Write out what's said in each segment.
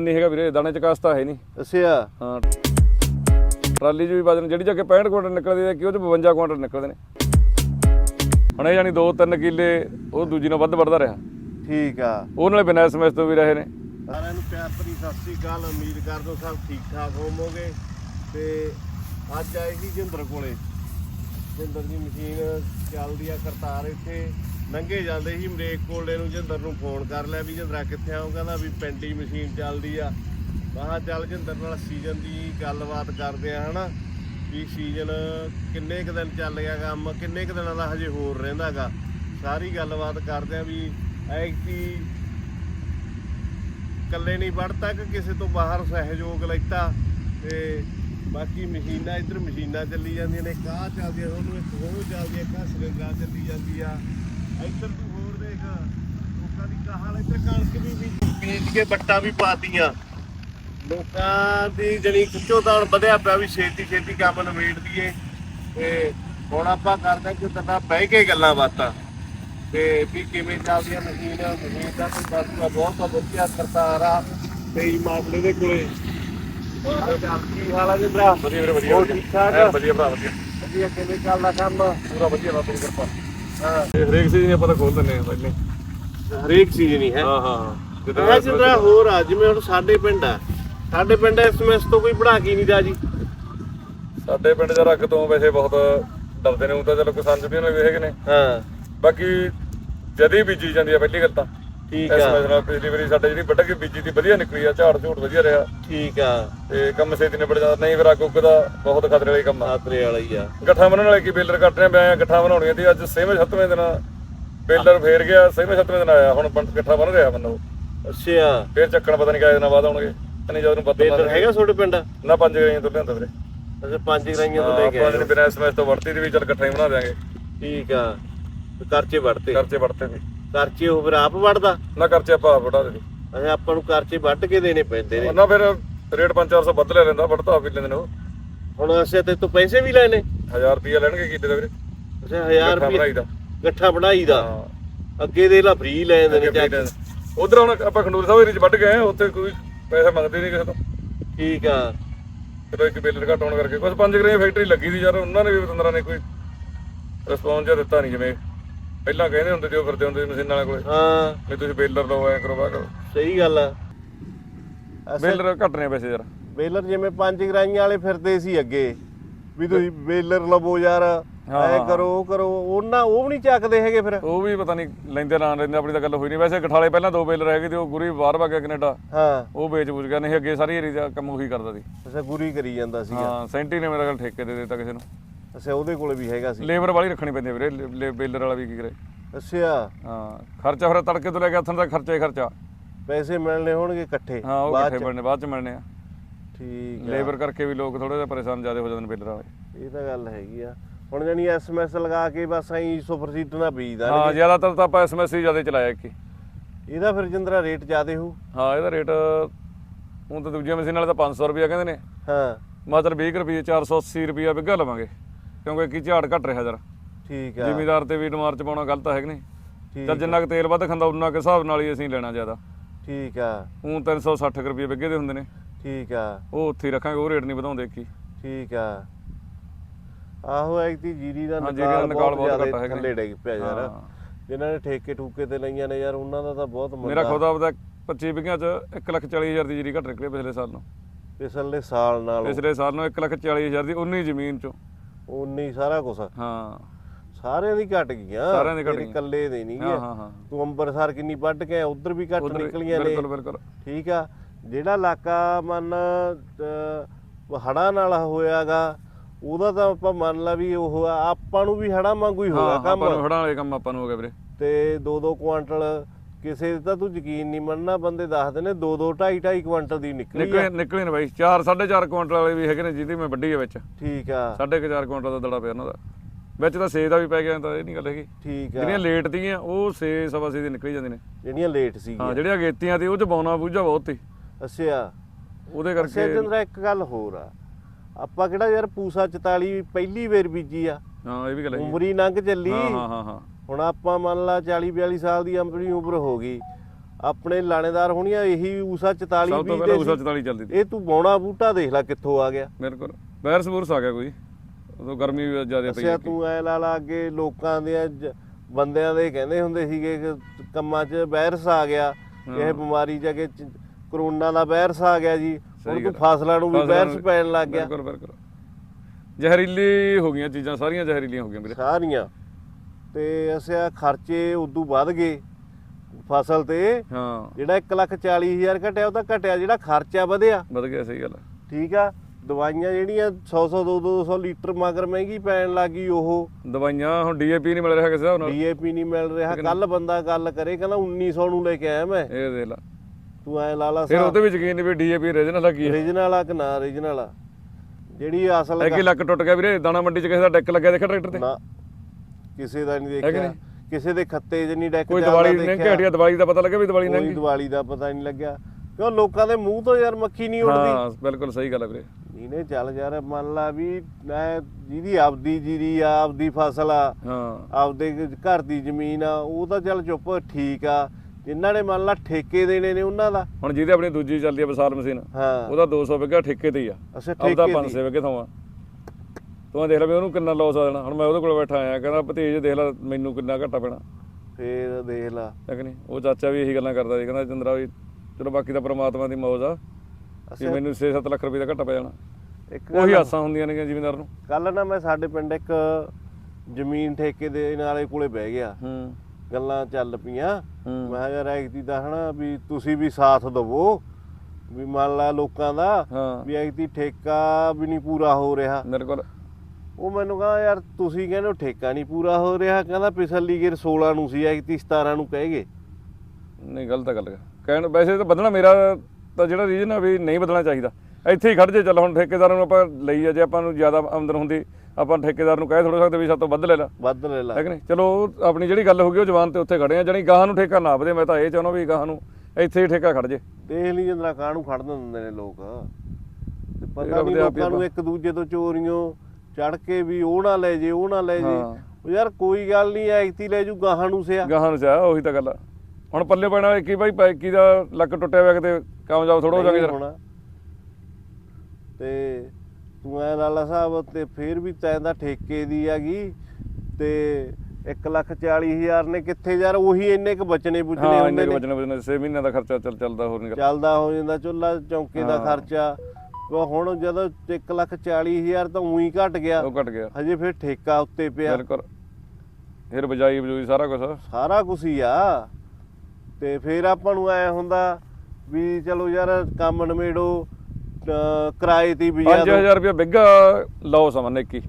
ਨਹੀਂ ਹੈਗਾ ਵੀਰੇ ਦਾਣੇ ਚ ਕਾਸਤਾ ਹੈ ਨਹੀਂ। ਅੱਛਾ। ਹਾਂ। ਟਰਾਲੀ 'ਚ ਵੀ ਵਜਨ ਜਿਹੜੀ ਜੱਗੇ 65 ਕੁਇੰਟਲ ਨਿਕਲਦੀ ਹੈ ਕਿ ਉਹ 'ਚ 52 ਕੁਇੰਟਲ ਨਿਕਲਦੇ ਨੇ। ਹੁਣ ਇਹ ਜਾਨੀ 2-3 ਕਿੱਲੇ ਉਹ ਦੂਜੀ ਨਾਲ ਵੱਧ ਵੱਧਦਾ ਰਿਹਾ। ਠੀਕ ਆ। ਉਹ ਨਾਲੇ ਬਿਨਾਂ ਐਸਐਮਐਸ ਤੋਂ ਵੀ ਰਹੇ ਨੇ। ਸਾਰਿਆਂ ਨੂੰ ਪਿਆਰ ਭਰੀ ਸਤਿ ਸ੍ਰੀ ਅਕਾਲ ਉਮੀਦ ਕਰਦਾ ਸਭ ਠੀਕ ਠਾਕ ਹੋਵੋਗੇ। ਤੇ ਅੱਜ ਆਏ ਸੀ ਜਿੰਦਰ ਕੋਲੇ। ਜਿੰਦਰ ਦੀ ਮਸ਼ੀਨ ਚੱਲਦੀ ਆ ਕਰਤਾਰ ਇੱਥੇ। ਲੰਘੇ ਜਾਂਦੇ ਸੀ ਮਰੇਕ ਕੋਲੇ ਨੂੰ ਜਿੰਦਰ ਨੂੰ ਫੋਨ ਕਰ ਲਿਆ ਵੀ ਜਿੰਦਰਾ ਕਿੱਥੇ ਆ? ਉਹ ਕਹਿੰਦਾ ਵੀ ਪਿੰਡੀ ਮਸ਼ੀਨ ਚੱਲਦੀ ਆ। ਮਹਾ ਚੱਲ ਜਿੰਦਰ ਨਾਲ ਸੀਜ਼ਨ ਦੀ ਗੱਲਬਾਤ ਕਰਦੇ ਆ, ਹਨਾ? ਵੀ ਸੀਜ਼ਨ ਕਿੰਨੇ ਕੁ ਦਿਨ ਚੱਲ ਗਿਆ ਕੰਮ, ਕਿੰਨੇ ਕੁ ਦਿਨਾਂ ਦਾ ਹਜੇ ਹੋਰ ਰਹਿੰਦਾਗਾ? ਸਾਰੀ ਗੱਲਬਾਤ ਕਰਦੇ ਆ ਵੀ ਐਕਟੀ ਇਕੱਲੇ ਨਹੀਂ ਵੜਤਾ ਕਿ ਕਿਸੇ ਤੋਂ ਬਾਹਰ ਸਹਿਯੋਗ ਲੈਤਾ? ਤੇ ਬਾਕੀ ਮਸ਼ੀਨਾਂ, ਇੱਧਰ ਮਸ਼ੀਨਾਂ ਚੱਲੀ ਜਾਂਦੀਆਂ ਨੇ, ਕਾਹ ਚੱਲਦੀ ਆ ਉਹਨੂੰ ਇੱਕ ਹੋਰ ਚੱਲਦੀ ਆ ਕਾ ਸਰੰਗਾ ਚੱਲੀ ਜਾਂਦੀ ਆ। ਇੱਧਰ ਤੂੰ ਹੋਰ ਦੇਖ ਲੋਕਾਂ ਦੀ ਕਹਾਲ ਇੱਧਰ ਕਣਕ ਵੀ ਬੀਜ- ਕੇ ਬੱਟਾਂ ਵੀ ਪਾਤੀਆਂ। ਲੋਕਾਂ ਦੀ ਜਣੀ ਖਿੱਚੋਤਾਣ ਵਧਿਆ ਪਿਆ ਵੀ ਛੇਤੀ ਛੇਤੀ ਕੰਮ ਨਿਬੇੜ ਦਈਏ। ਤੇ ਹੁਣ ਆਪਾਂ ਕਰਦੇ ਕਿ ਤਨਾ ਬਹਿ ਕੇ ਗੱਲਾਂ ਬਾਤਾਂ। ਤੇ ਵੀ ਕਿਵੇਂ ਚੱਲਦੀ ਆ ਮਸ਼ੀਨ ਮਸ਼ੀਨ ਦਾ ਕੋਈ ਦੱਸੂਗਾ ਬਹੁਤ ਵਧੀਆ ਕਰਤਾਰ ਆ ਤੇਈ ਮਾਡਲ ਦੇ ਕੋਲੇ। ਕੀ ਹਾਲ ਆ ਜੀ ਭਰਾ? ਵਧੀਆ ਵੀਰੇ ਵਧੀਆ? ਐਨ ਵਧੀਆ ਭਰਾ ਵਧੀਆ। ਵਧੀਆ ਕਿਵੇਂ ਚੱਲਦਾ ਕੰਮ? ਪੂਰਾ ਵਧੀਆ ਬਾਬੇ ਦੀ ਕਿਰਪਾ। ਹਾਂ ਹਰੇਕ ਸੀਜ਼ਨ ਆਪਾਂ ਤਾਂ ਖੋਲ ਦਿੰਦੇ ਆ ਪਹਿਲੇ ਹਰੇਕ ਚੀਜ਼ ਨਹੀਂ ਹੈ। ਹਾਂ ਹਾਂ ਜਿੱਦਾਂ ਜਿਹੜਾ ਹੋਰ ਆ ਜਿਵੇਂ ਹੁਣ ਸਾਡੇ ਪਿੰਡ ਆ। ਸਾਡੇ ਪਿੰਡ ਐਸਐਮਐਸ ਤੋਂ ਕੋਈ ਪੜਾ ਕੀ ਨਹੀਂ ਦਾ ਜੀ। ਸਾਡੇ ਪਿੰਡ ਦੇ ਰੱਗ ਤੋਂ ਵੈਸੇ ਬਹੁਤ ਡਰਦੇ ਨੇ ਉਹ ਤਾਂ ਚਲੋ ਕਿਸਾਨ ਜੁੜੀਆਂ ਵੀ ਹੈਗੇ ਨੇ। ਹਾਂ। ਬਾਕੀ ਜਦੀ ਬੀਜੀ ਜਾਂਦੀ ਆ ਪਹਿਲੀ ਗੱਲ ਤਾਂ। ਠੀਕ ਇਸ ਆ। ਵਜ੍ਹਾ ਨਾਲ ਪਿਛਲੀ ਵਾਰੀ ਸਾਡੇ ਜਿਹੜੀ ਵੱਢ ਕੇ ਬੀਜੀ ਦੀ ਵਧੀਆ ਨਿਕਲੀ ਆ ਝਾੜ ਝੂੜ ਵਧੀਆ ਰਿਹਾ। ਠੀਕ ਆ। ਤੇ ਕੰਮ ਛੇਤੀ ਨਿਬੜ ਜਾਂਦਾ ਨਹੀਂ ਫਿਰ ਅੱਗ ਉੱਗ ਦਾ ਬਹੁਤ ਖਤਰੇ ਵਾਲੀ ਕੰਮ ਆ। ਆਤਰੇ ਵਾਲਾ ਹੀ ਆ। ਗੱਠਾ ਬਣਨ ਵਾਲੇ ਕੀ ਬੇਲਰ ਕੱਟਣੇ ਪਿਆ ਗੱਠਾ ਬਣਾਉਣੀਆਂ ਦੀ ਅੱਜ 6ਵੇਂ 7ਵੇਂ ਦਿਨ ਬੇਲਰ ਫੇਰ ਗਿਆ 6ਵੇਂ 7ਵੇਂ ਦਿਨ ਆਇਆ ਹੁਣ ਗੱਠਾ ਬਣ ਰਿਹਾ ਮੈਨੂੰ। ਅੱਛਾ। ਫੇਰ ਚੱਕਣ ਪਤਾ ਨਹੀਂ ਕਿਹ ਦਿਨਾਂ ਬਾਅਦ ਆਉਣਗੇ ਨਹੀਂ ਜਦ ਨੂੰ ਪਤਾ ਬੇਲਰ ਹੈਗਾ ਤੁਹਾਡੇ ਪਿੰਡ? ਨਾ ਪੰਜ ਗਈਆਂ ਤੋਂ ਲਿਆਂਦਾ ਵੀਰੇ। ਅੱਛਾ ਪੰਜ ਗਰਾਈਆਂ ਤੋਂ ਲੈ ਕੇ ਆਏ ਹੋ। ਬਿਨਾਂ ਐਸਐਮਐਸ ਤੋਂ ਵਰਤੀ ਦੀ ਵੀ ਚੱਲ ਇਕੱਠਾ ਹੀ ਬਣਾ ਦਿਆਂਗੇ। ਠੀਕ ਆ। ਕਰਚੇ ਵੜਤੇ ਖਰਚੇ ਵੜਤੇ ਵੀ ਕਰਚੇ ਉਹ ਫਿਰ ਆਪ ਵੜਦਾ ਨਾ ਖਰਚੇ ਆਪਾਂ ਆਪ ਵੜਾ ਦੇ ਅੱਛਾ ਆਪਾਂ ਨੂੰ ਕਰਚੇ ਵੱਢ ਕੇ ਦੇਣੇ ਪੈਂਦੇ ਨੇ। ਨਾ ਫਿਰ ਰੇਟ 5-400 ਵੱਧ ਲੈ ਲੈਂਦਾ ਵੜਤਾ ਆਪ ਹੀ ਲੈਂਦੇ ਨੇ ਉਹ। ਹੁਣ ਅਸੀਂ ਤੇ ਤੋਂ ਪੈਸੇ ਵੀ ਲੈਣੇ। 1000 ਰੁਪਏ ਲੈਣਗੇ ਕੀਤੇ ਦਾ ਵੀਰੇ? ਅੱਛਾ 1000 ਗੱਠਾ ਰੁਪਏ ਗੱਠਾ ਬਣਾਈ ਦਾ ਅੱਗੇ ਦੇ ਲਾ ਫ੍ਰੀ ਲੈ ਜਾਂਦੇ ਨੇ ਉਧਰ ਹੁਣ ਆਪਾਂ ਖੰਡੂਰ ਸਾਹਿਬ ਏਰੀਆ ਚ ਵੱਢ ਗਏ ਆ, ਉੱਥੇ ਕੋਈ ਪੈਸਾ ਮੰਗਦੇ ਨਹੀਂ ਕਿਸੇ ਤੋਂ। ਠੀਕ ਆ। ਚਲੋ ਇੱਕ ਬੇਲਰ ਘੱਟ ਹੋਣ ਕਰਕੇ। ਕੁਝ ਪੰਜ ਗਰੇ ਫੈਕਟਰੀ ਲੱਗੀ ਸੀ ਯਾਰ ਉਹਨਾਂ ਨੇ ਵੀ ਬਤੰਦਰਾਂ ਨੇ ਕੋਈ ਰਿਸਪੌਂਸ ਜਿਹਾ ਦਿੱਤਾ ਨਹੀਂ ਜਿਵੇਂ ਪਹਿਲਾਂ ਕਹਿੰਦੇ ਹੁੰਦੇ ਸੀ ਉਹ ਫਿਰਦੇ ਹੁੰਦੇ ਸੀ ਮਸ਼ੀਨਾਂ ਵਾਲੇ ਕੋਲੇ। ਹਾਂ। ਵੀ ਤੁਸੀਂ ਬੇਲਰ ਲਓ ਐ ਕਰੋ ਬਾਹਰ ਸਹੀ ਗੱਲ ਆ। ਅਸੀਂ ਬੇਲਰ ਘੱਟ ਨੇ ਪੈਸੇ ਯਾਰ। ਬੇਲਰ ਜਿਵੇਂ ਪੰਜ ਗਰਾਈਆਂ ਵਾਲੇ ਫਿਰਦੇ ਸੀ ਅੱਗੇ ਵੀ ਤੁਸੀਂ ਬੇਲਰ ਲਵੋ ਯਾਰ ਐ ਹਾਂ। ਕਰੋ ਉਹ ਕਰੋ ਉਹਨਾਂ ਉਹ ਵੀ ਨਹੀਂ ਚੱਕਦੇ ਹੈਗੇ ਫਿਰ। ਉਹ ਵੀ ਪਤਾ ਨਹੀਂ ਲੈਂਦੇ ਨਾ ਲੈਂਦੇ ਆਪਣੀ ਤਾਂ ਗੱਲ ਹੋਈ ਨਹੀਂ। ਵੈਸੇ ਗਠਾਲੇ ਪਹਿਲਾਂ ਦੋ ਬੇਲਰ ਹੈਗੇ ਤੇ ਉਹ ਗੁਰੀ ਬਾਹਰ ਵਗ ਗਿਆ ਕੈਨੇਡਾ। ਹਾਂ। ਉਹ ਵੇਚ ਬੁਝ ਗਿਆ ਨਹੀਂ ਅੱਗੇ ਸਾਰੀ ਏਰੀਆ ਦਾ ਕੰਮ ਉਹੀ ਕਰਦਾ ਸੀ। ਅੱਛਾ ਗੁਰੀ ਕਰੀ ਜਾਂਦਾ ਸੀਗਾ। ਹਾਂ ਸੈਂਟੀ ਨੇ ਮੇਰਾ ਗੱਲ ਠੇਕੇ ਦੇ ਦਿੱਤਾ ਕਿਸੇ ਨੂੰ। ਅੱਛਾ ਉਹਦੇ ਕੋਲੇ ਵੀ ਹੈਗਾ ਸੀ। ਲੇਬਰ ਵਾਲੀ ਰੱਖਣੀ ਪੈਂਦੀ ਹੈ ਵੀਰੇ ਲੇ- ਲੇ- ਬੇਲਰ ਵਾਲਾ ਵੀ ਕੀ ਕਰੇ। ਅੱਛਾ। ਹਾਂ ਖਰਚਾ ਫਿਰ ਤੜਕੇ ਤੋਂ ਲੈ ਕੇ ਹੱਥਾਂ ਦਾ ਖਰਚਾ ਹੀ ਖਰਚਾ। ਪੈਸੇ ਮਿਲਣੇ ਹੋਣਗੇ ਇਕੱਠੇ ਹਾਂ ਉਹ ਬਾਅਦ ਇਕੱਠੇ ਚ। ਮਿਲਣੇ ਬਾਅਦ ਚ ਮਿਲਣੇ ਆ। ਠੀਕ ਆ। ਲੇਬਰ ਕਰਕੇ ਵੀ ਲੋਕ ਥੋੜੇ ਜਿਹਾ ਪਰੇਸ਼ਾਨ ਜ਼ਿਆਦਾ ਹੋ ਜਾਂਦੇ ਨੇ ਬੇਲਰ ਵਾਲੇ। ਇਹ ਤਾਂ ਗੱਲ ਹੈਗੀ ਆ। ਹੁਣ ਜਾਨੀ ਐਸਐਮਐਸ ਲਗਾ ਕੇ ਬਸ ਐਂ ਸੁਪਰ ਸੀਟ ਨਾ ਬੀਜਦਾ ਹਾਂ ਜ਼ਿਆਦਾਤਰ ਤਾਂ ਆਪਾਂ ਐਸਐਮਐਸ ਹੀ ਜ਼ਿਆਦਾ ਚਲਾਇਆ ਕਿ ਇਹਦਾ ਫਿਰ ਜਿੰਦਰਾ ਰੇਟ ਜ਼ਿਆਦੇ ਹੋਊ। ਹਾਂ ਇਹਦਾ ਰੇਟ ਹੁਣ ਤਾਂ ਦੂਜੀਆਂ ਮਸ਼ੀਨ ਵਾਲੇ ਤਾਂ 500 ਰੁਪਿਆ ਕਹਿੰਦੇ ਨੇ। ਹਾਂ। ਮਾਤਰ 20 ਰੁਪਏ 480 ਰੁਪਿਆ ਵਿੱਗਾ ਲਵਾਂਗੇ। ਕਿਉਂਕਿ ਕੀ ਝਾੜ ਘਟ ਰਿਹਾ ਜਰਾ ਠੀਕ ਆ। ਜ਼ਿਮੀਦਾਰ ਤੇ ਵੀ ਡਮਾਰ ਚ ਪਾਉਣਾ ਗਲਤ ਹੈ ਕਿ ਨਹੀਂ? ਠੀਕ ਚੱਲ ਜਿੰਨਾ ਕੁ ਤੇਲ ਵੱਧ ਖਾਂਦਾ ਉਹਨਾਂ ਕੇ ਹਿਸਾਬ ਨਾਲ ਹੀ ਅਸੀਂ ਲੈਣਾ ਜ਼ਿਆਦਾ। ਠੀਕ ਆ। ਹੁਣ 360 ਰੁਪਏ ਵਿੱਗੇ ਦੇ ਹੁੰਦੇ ਨੇ। ਠੀਕ ਆ। ਉਹ ਉੱਥੇ ਹੀ ਰੱਖਾਂਗੇ ਉਹ ਰੇਟ ਨਹੀਂ ਵਧਾਉਂਦੇ ਕੀ ਠੀਕ ਆ। ਆਹੋ ਜੀਰੀ ਦਾ ਹਾਂ, ਜੀਰੀ ਦਾ ਨਿਕਾਲ ਬਹੁਤ ਘੱਟ ਹੈਗਾ ਥੱਲੇ ਡਿੱਗ ਪਿਆ ਯਾਰ। ਹਾਂ। ਜਿਨ੍ਹਾਂ ਨੇ ਠੇਕੇ ਠੂਕੇ ਤੇ ਲਈਆਂ ਨੇ ਯਾਰ ਉਹਨਾਂ ਦਾ ਤਾਂ ਬਹੁਤ ਮੇਰਾ ਖੁਦ ਆਪਦਾ 25 ਵਿਗਿਆਂ ਚ 140000 ਦੀ ਜੀਰੀ ਘਟ ਨਿਕਲੀ ਪਿਛਲੇ ਸਾਲ ਨੂੰ। ਪਿਛਲੇ ਸਾਲ ਨਾਲ। ਪਿਛਲੇ ਸਾਲ ਨੂੰ 140000 ਦੀ 19 ਜ਼ਮੀਨ ਚੋਂ। ਉਨੀ ਸਾਰਾ ਕੁਛ ਹਾਂ। ਸਾਰਿਆਂ ਦੀ ਘਟ ਗਈਆਂ ਸਾਰਿਆਂ ਦੀ ਘਟ ਤੇਰੇ ਗਈਆਂ। ਇਕੱਲੇ ਦੇ ਨਹੀਂ ਹਾਂ ਹਾਂ ਹਾਂ। ਤੂੰ ਅੰਬਰਸਰ ਕਿੰਨੀ ਵੱਢ ਕੇ ਉਧਰ ਵੀ ਘੱਟ ਉੱਧਰ ਵੀ- ਨਿਕਲੀਆਂ ਨੇ। ਬਿਲਕੁਲ ਬਿਲਕੁਲ। ਠੀਕ ਆ। ਜਿਹੜਾ ਇਲਾਕਾ ਮੰਨ ਹੜਾ ਨਾਲ ਹੋਇਆਗਾ ਉਹਦਾ ਤਾਂ ਆਪਾਂ ਮੰਨ ਲਾ ਵੀ ਉਹ ਆ, ਆਪਾਂ ਨੂੰ ਵੀ ਹੜਾ ਵਾਂਗੂ ਹੀ ਹੋਇਆ ਹਾਂ ਕੰਮ। ਆਪਾਂ ਨੂੰ ਹੜਾਂ ਵਾਲੇ ਕੰਮ ਆਪਾਂ ਨੂੰ ਹੋ ਗਿਆ ਵੀਰੇ। ਤੇ 2-2 ਕੁਆਂਟਲ ਕਿਸੇ ਦਾ ਤੂੰ ਯਕੀਨ ਨਹੀਂ ਮੰਨਣਾ ਬੰਦੇ ਦੱਸਦੇ ਨੇ 2-2 2.5 ਕੁਆਂਟਲ ਦੀ ਨਿਕਲੀ ਆ। ਨਿਕਲੇ ਨਿਕਲੇ ਨੇ ਬਾਈ 4 4.5 ਕੁਇੰਟਲ ਵਾਲੇ ਵੀ ਹੈਗੇ ਨੇ ਜਿਹਦੀ ਮੈਂ ਵੱਡੀ ਹੈ ਵਿੱਚ। ਠੀਕ ਆ। 4.5 ਕੁਇੰਟਲ ਦਾ ਦੜਾ ਪਿਆ ਉਹਨਾਂ ਦਾ। ਵਿੱਚ ਤਾਂ 6 ਦਾ ਵੀ ਪੈ ਗਿਆ ਤਾਂ ਇਹ ਨਹੀਂ ਗੱਲ ਹੈਗੀ। ਠੀਕ ਆ। ਜਿਹੜੀਆਂ ਲੇਟ ਦੀਆਂ ਉਹ 6 ਸਵਾ 6 ਦੀ ਨਿਕਲੀ ਜਾਂਦੇ ਨੇ। ਜਿਹੜੀਆਂ ਲੇਟ ਹਾਂ ਸੀਗੀਆਂ ਜਿਹੜੀਆਂ ਗੇਤੀਆਂ ਤੇ ਉਹ ਚ ਬੌਨਾ ਬੂਝਾ ਬਹੁਤ ਸੀ। ਅੱਛਾ। ਉਹਦੇ ਅੱਛਾ ਕਰਕੇ ਚੰਦਰਾ ਇੱਕ ਗੱਲ ਹੋਰ ਆ। ਆਪਾਂ ਕਿਹੜਾ ਯਾਰ ਪੂਸਾ 44 ਪਹਿਲੀ ਵਾਰ ਬੀਜੀ ਆ? ਹਾਂ ਇਹ ਵੀ ਗੱਲ ਹੈ ਉਮਰੀ ਲੰਘ ਚੱਲੀ। ਹਾਂ ਹਾਂ ਹਾਂ ਹਾਂ। ਹੁਣ ਆਪਾਂ ਮੰਨ ਲਾ 40 42 ਸਾਲ ਦੀ ਆਪਣੀ ਉਮਰ ਹੋ ਗਈ ਆਪਣੇ ਲਾਣੇਦਾਰ ਹੋਣੀਆਂ ਇਹੀ ਊਸਾ 44 ਸਭ ਤੋਂ ਪਹਿਲਾਂ ਉਸਾ ਸੀ। 44 ਚੱਲਦੀ ਸੀ ਇਹ ਤੂੰ ਬੌਣਾ ਬੂਟਾ ਦੇਖ ਲੈ ਕਿੱਥੋਂ ਆ ਗਿਆ। ਬਿਲਕੁਲ ਵਾਇਰਸ ਵੂਰਸ ਆ ਗਿਆ ਕੋਈ। ਉਦੋਂ ਗਰਮੀ ਵੀ ਜ਼ਿਆਦਾ ਪਈ ਅੱਛਾ ਤੂੰ ਐ ਲਾ ਲਾ ਅੱਗੇ ਲੋਕਾਂ ਦੇ ਬੰਦਿਆਂ ਦੇ ਕਹਿੰਦੇ ਹੁੰਦੇ ਸੀਗੇ ਕਿ ਕੰਮਾਂ 'ਚ ਵਾਇਰਸ ਆ ਗਿਆ ਇਹ ਬਿਮਾਰੀ ਜਾ ਕੇ ਕਰੋਨਾ ਦਾ ਵਾਇਰਸ ਆ ਗਿਆ ਜੀ ਹੁਣ ਤੂੰ। ਫਸਲਾਂ ਨੂੰ ਵੀ ਵਾਇਰਸ ਪੈਣ ਲੱਗ ਗਿਆ। ਬਿਲਕੁਲ ਬਿਲਕੁਲ। ਜ਼ਹਿਰੀਲੀ ਹੋ ਗਈਆਂ ਚੀਜ਼ਾਂ ਸਾਰੀਆਂ ਜ਼ਹਿਰੀਲੀਆਂ ਹੋ ਗਈਆਂ ਵੀਰੇ। ਸਾਰੀਆਂ। ਤੇ ਅਸਿਆ ਖਰਚੇ ਉਦੋਂ ਵੱਧ ਗਏ ਫਸਲ ਤੇ। ਹਾਂ। ਜਿਹੜਾ 1 ਲੱਖ 40 ਹਜ਼ਾਰ ਘਟਿਆ ਉਹ ਤਾਂ ਘਟਿਆ ਜਿਹੜਾ ਖਰਚਾ ਵਧਿਆ। ਵਧ ਗਿਆ ਸਹੀ ਗੱਲ ਆ। ਠੀਕ ਆ? ਦਵਾਈਆਂ ਜਿਹੜੀਆਂ 100 100 200 200 ਲੀਟਰ ਮਗਰ ਮਹਿੰਗੀ ਪੈਣ ਲੱਗੀ ਉਹ। ਦਵਾਈਆਂ ਹੁਣ ਡੀਏਪੀ ਨਹੀਂ ਮਿਲ ਰਿਹਾ ਕਿਸੇ ਹਿਸਾਬ ਨਾਲ। ਡੀਏਪੀ ਨਹੀਂ ਮਿਲ ਰਿਹਾ। ਕੱਲ ਬੰਦਾ ਗੱਲ ਕਰੇ ਕਹਿੰਦਾ 1900 ਨੂੰ ਲੈ ਕੇ ਆਇਆ ਮੈਂ। ਇਹ ਦੇ ਲਾ। ਤੂੰ ਐ ਲਾ ਲਾ ਫਿਰ ਉਹਦੇ ਵਿੱਚ ਯਕੀਨ ਨਹੀਂ ਵੀ ਡੀਏਪੀ ਰੀਜਨਲ ਲੱਗੀ ਹੈ ਓਰੀਜਨਲ ਆ। ਕਿ ਨਾ ਓਰੀਜਨਲ ਆ? ਜਿਹੜੀ ਅਸਲ ਇੱਕ ਲੱਕ ਟੁੱਟ ਗਿਆ ਵੀਰੇ ਦਾਣਾ ਮੰਡੀ 'ਚ ਕਿਸੇ ਦਾ ਡੈਕ ਲੱਗਿਆ ਦੇਖਿਆ ਟਰੈਕਟਰ ਤੇ? ਨਾ ਕਿਸੇ ਦਾ ਨਹੀਂ ਹੈ ਕਿ ਦੇਖਿਆ ਕਿਸੇ ਦੇ ਖੱਤੇ 'ਚ ਨਹੀਂ ਡੈਕ ਕੋਈ ਚੱਲਦਾ ਦੀਵਾਲੀ ਨਹੀਂ ਦੇਖਿਆ। ਘਟਿਆ ਦੀਵਾਲੀ ਦਾ ਪਤਾ ਲੱਗਿਆ ਵੀ ਦੀਵਾਲੀ ਕੋਈ ਦੀਵਾਲੀ ਦਾ ਪਤਾ ਨਹੀਂ ਲੱਗਿਆ। ਕਿਉਂ ਲੋਕਾਂ ਦੇ ਮੂੰਹ ਤੋਂ ਯਾਰ ਮੱਖੀ ਨਹੀਂ ਉੱਡਦੀ? ਹਾਂ ਬਿਲਕੁਲ ਸਹੀ ਗੱਲ ਹੈ ਵੀਰੇ। ਇਹਨੇ ਚੱਲ ਯਾਰ ਮੰਨ ਲਾ ਵੀ ਮੈਂ ਜਿਹਦੀ ਆਪਦੀ ਜੀਰੀ ਆ ਆਪਦੀ ਫਸਲ ਆ ਹਾਂ। ਆਪਦੇ ਘਰ ਦੀ ਜ਼ਮੀਨ ਆ ਉਹ ਤਾਂ ਚੱਲ ਚੁੱਪ ਠੀਕ ਆ। ਜਿਨ੍ਹਾਂ ਨੇ ਮੰਨ ਲਾ ਠੇਕੇ ਦੇਣੇ ਨੇ ਉਹਨਾਂ ਦਾ। ਹੁਣ ਜਿਹਦੇ ਆਪਣੀ ਦੂਜੀ ਚੱਲਦੀ ਹੈ ਵਿਸਾਲ ਮਸ਼ੀਨ ਹਾਂ। ਉਹਦਾ 200 ਵਿਗਾ ਠੇਕੇ ਤੇ ਹੀ ਆ। ਅੱਛਾ ਆਪਦਾ ਠੇਕੇ 500 ਵਿਗੇ ਥਾਵਾਂ। ਤੂੰ ਦੇਖ ਲੈ ਵੀ ਉਹਨੂੰ ਕਿੰਨਾ ਲਾਸ ਆ ਜਾਣਾ ਹੁਣ ਮੈਂ ਉਹਦੇ ਕੋਲ ਬੈਠਾ ਆਇਆ ਕਹਿੰਦਾ ਭਤੀਜ ਦੇਖ ਲੈ ਮੈਨੂੰ ਕਿੰਨਾ ਘਾਟਾ ਪੈਣਾ। ਫੇਰ ਦੇਖ ਲਾ। ਕਿ ਨਹੀਂ? ਉਹ ਚਾਚਾ ਵੀ ਇਹੀ ਗੱਲਾਂ ਕਰਦਾ ਸੀ ਕਹਿੰਦਾ ਚੰਦਰਾ ਵੀ ਚਲੋ ਬਾਕੀ ਤਾਂ ਪ੍ਰਮਾਤਮਾ ਦੀ ਮੌਜ ਆ ਕਿ ਮੈਨੂੰ 6-7 ਲੱਖ ਰੁਪਏ ਦਾ ਘਾਟਾ ਪੈ ਜਾਣਾ। ਇੱਕ ਉਹੀ ਆਸਾਂ ਹੁੰਦੀਆਂ ਨੇ ਜ਼ਿਮੀਂਦਾਰ ਨੂੰ। ਕੱਲ ਨਾ ਮੈਂ ਸਾਡੇ ਪਿੰਡ ਇੱਕ ਜ਼ਮੀਨ ਠੇਕੇ ਦੇ ਨਾਲੇ ਕੋਲੇ ਬਹਿ ਗਿਆ। ਹੂੰ। ਗੱਲਾਂ ਚੱਲ ਪਈਆਂ। ਮੈਂ ਕਿਹਾ ਯਾਰ ਐਕਤੀ ਦਾ ਹਨਾ ਵੀ ਤੁਸੀਂ ਵੀ ਸਾਥ ਦਵੋ ਵੀ ਮੰਨ ਲਾ ਲੋਕਾਂ ਦਾ ਵੀ ਐਕਤੀ ਠੇਕਾ ਵੀ ਨਹੀਂ ਪੂਰਾ ਹੋ ਰਿਹਾ। ਮੇਰੇ ਕੋਲ ਉਹ ਮੈਨੂੰ ਕਹਿੰਦਾ ਯਾਰ ਤੁਸੀਂ ਕਹਿੰਦੇ ਹੋ ਠੇਕਾ ਨਹੀਂ ਪੂਰਾ ਹੋ ਰਿਹਾ। ਕਹਿੰਦਾ ਪਿਛਲੀ ਗੇਰ 16 ਨੂੰ ਸੀ ਐਕਤੀ 17 ਨੂੰ ਕਹਿ ਗਏ। ਨਹੀਂ ਗਲਤ ਗੱਲ ਹੈ ਕਹਿਣ ਵੈਸੇ ਤਾਂ ਬਦਲਣਾ ਮੇਰਾ ਤਾਂ ਜਿਹੜਾ ਰੀਜਨ ਆ ਵੀ ਨਹੀਂ ਬਦਲਣਾ ਚਾਹੀਦਾ। ਇੱਥੇ ਹੀ ਖੜ ਜੇ ਚੱਲ ਹੁਣ ਠੇਕੇਦਾਰਾਂ ਨੂੰ ਆਪਾਂ ਲਈ ਆ ਜੇ ਆਪਾਂ ਨੂੰ ਜ਼ਿਆਦਾ ਆਮਦਨ ਹੁੰਦੀ ਆਪਾਂ ਠੇਕੇਦਾਰ ਨੂੰ ਕਹਿ ਥੋੜਾ ਸਕਦੇ ਵੀ ਸਾਡੇ ਤੋਂ ਵੱਧ ਲੈ ਲੈ। ਵੱਧ ਲੈ ਲਾ। ਹੈ ਕਿ ਨਹੀਂ? ਚਲੋ ਉਹ ਆਪਣੀ ਜਿਹੜੀ ਗੱਲ ਹੋ ਗਈ ਉਹ ਜ਼ਬਾਨ ਤੇ ਉੱਥੇ ਖੜੇ ਆ ਜਾਣੀ ਗਾਹਾਂ ਨੂੰ ਠੇਕਾ ਨਾ ਵਧੇ ਮੈਂ ਤਾਂ ਇਹ ਚਾਹੁੰਦਾ ਵੀ ਗਾਹਾਂ ਨੂੰ ਇੱਥੇ ਹੀ ਠੇਕਾ ਖੜ ਜੇ। ਦੇਖ ਲਈ ਜੰਦਰਾ ਕਾਹਨੂੰ ਖੜ ਦਿੰਦੇ ਨੇ ਲੋਕ। ਤੇ ਪਤਾ ਨਹੀਂ ਦੇ ਆਪ ਹੀ ਲੋਕਾਂ ਨੂੰ ਇੱਕ ਦੂਜੇ ਤੋਂ ਚੋਰੀਆਂ ਚੜ ਕੇ ਵੀ ਉਹ ਨਾ ਲੈ ਜੇ ਉਹ ਨਾ ਲੈ ਜੇ। ਹਾਂ। ਉਹ ਯਾਰ ਕੋਈ ਗੱਲ ਨਹੀਂ ਐਕਤੀ ਲੈ ਜੂ ਗਾਹਾਂ ਨੂੰ ਸਿਆ। ਗਾਹਾਂ ਨੂੰ ਚਾਹ ਉਹੀ ਤਾਂ ਗੱਲ ਆ। ਹੁਣ ਪੱਲੇ ਪੈਣ ਵਾਲੇ ਕੀ ਬਾਈ ਪੈ- ਕੀ ਦਾ ਲੱਕ ਟੁੱਟਿਆ ਹੋਇਆ ਕਿਤੇ ਕਾਮਯਾਬ ਥੋੜਾ ਹੋ ਜਾਗੇ ਨਹੀਂ ਹੋਣਾ। ਤੇ ਤੂੰ ਐ ਲਾਲਾ ਸਾਹਿਬ ਤੇ ਫੇਰ ਵੀ ਤੈਂ ਦਾ ਠੇਕੇ ਦੀ ਹੈਗੀ ਤੇ 1 ਲੱਖ 40 ਹਜ਼ਾਰ ਨੇ ਕਿੱਥੇ ਯਾਰ ਉਹੀ ਇੰਨੇ ਕ ਬਚਨੇ ਬੁਚਨੇ ਹਾਂ ਹੁੰਦੇ ਇੰਨੇ ਨੇ। ਬਚਣੇ ਬਚਣੇ 6 ਮਹੀਨਿਆਂ ਦਾ ਖਰਚਾ ਚੱਲ ਚੱਲਦਾ ਹੋਰ ਨਹੀਂ ਚੱਲਦਾ ਹੋ ਜਾਂਦਾ ਚੁੱਲਾ ਚੌਂਕੇ ਦਾ ਹਾਂ। ਖਰਚਾ। ਉਹ ਹੁਣ ਜਦੋਂ 1 ਲੱਖ 40 ਹਜ਼ਾਰ ਤਾਂ ਉਹੀ ਘਟ ਗਿਆ। ਉਹ ਘਟ ਗਿਆ। ਹਜੇ ਫਿਰ ਠੇਕਾ ਉੱਤੇ ਪਿਆ। ਬਿਲਕੁਲ। ਫਿਰ ਬਜਾਈ ਬਜੂਈ ਸਾਰਾ ਕੁਝ ਸਾਰਾ ਕੁਝ ਹੀ ਆ। ਤੇ ਫਿਰ ਆਪਾਂ ਨੂੰ ਐ ਹੁੰਦਾ ਵੀ ਚਲੋ ਯਾਰ ਕੰਮ ਨਵੇੜੋ ਅਹ ਕਿਰਾਏ ਤੇ ਵੀ ਜ਼ਿਆਦਾ 5000 ਰੁਪਏ ਬਿੱਗਾ ਲਾਓ ਸਮਾਂ ਨੇਕੀ।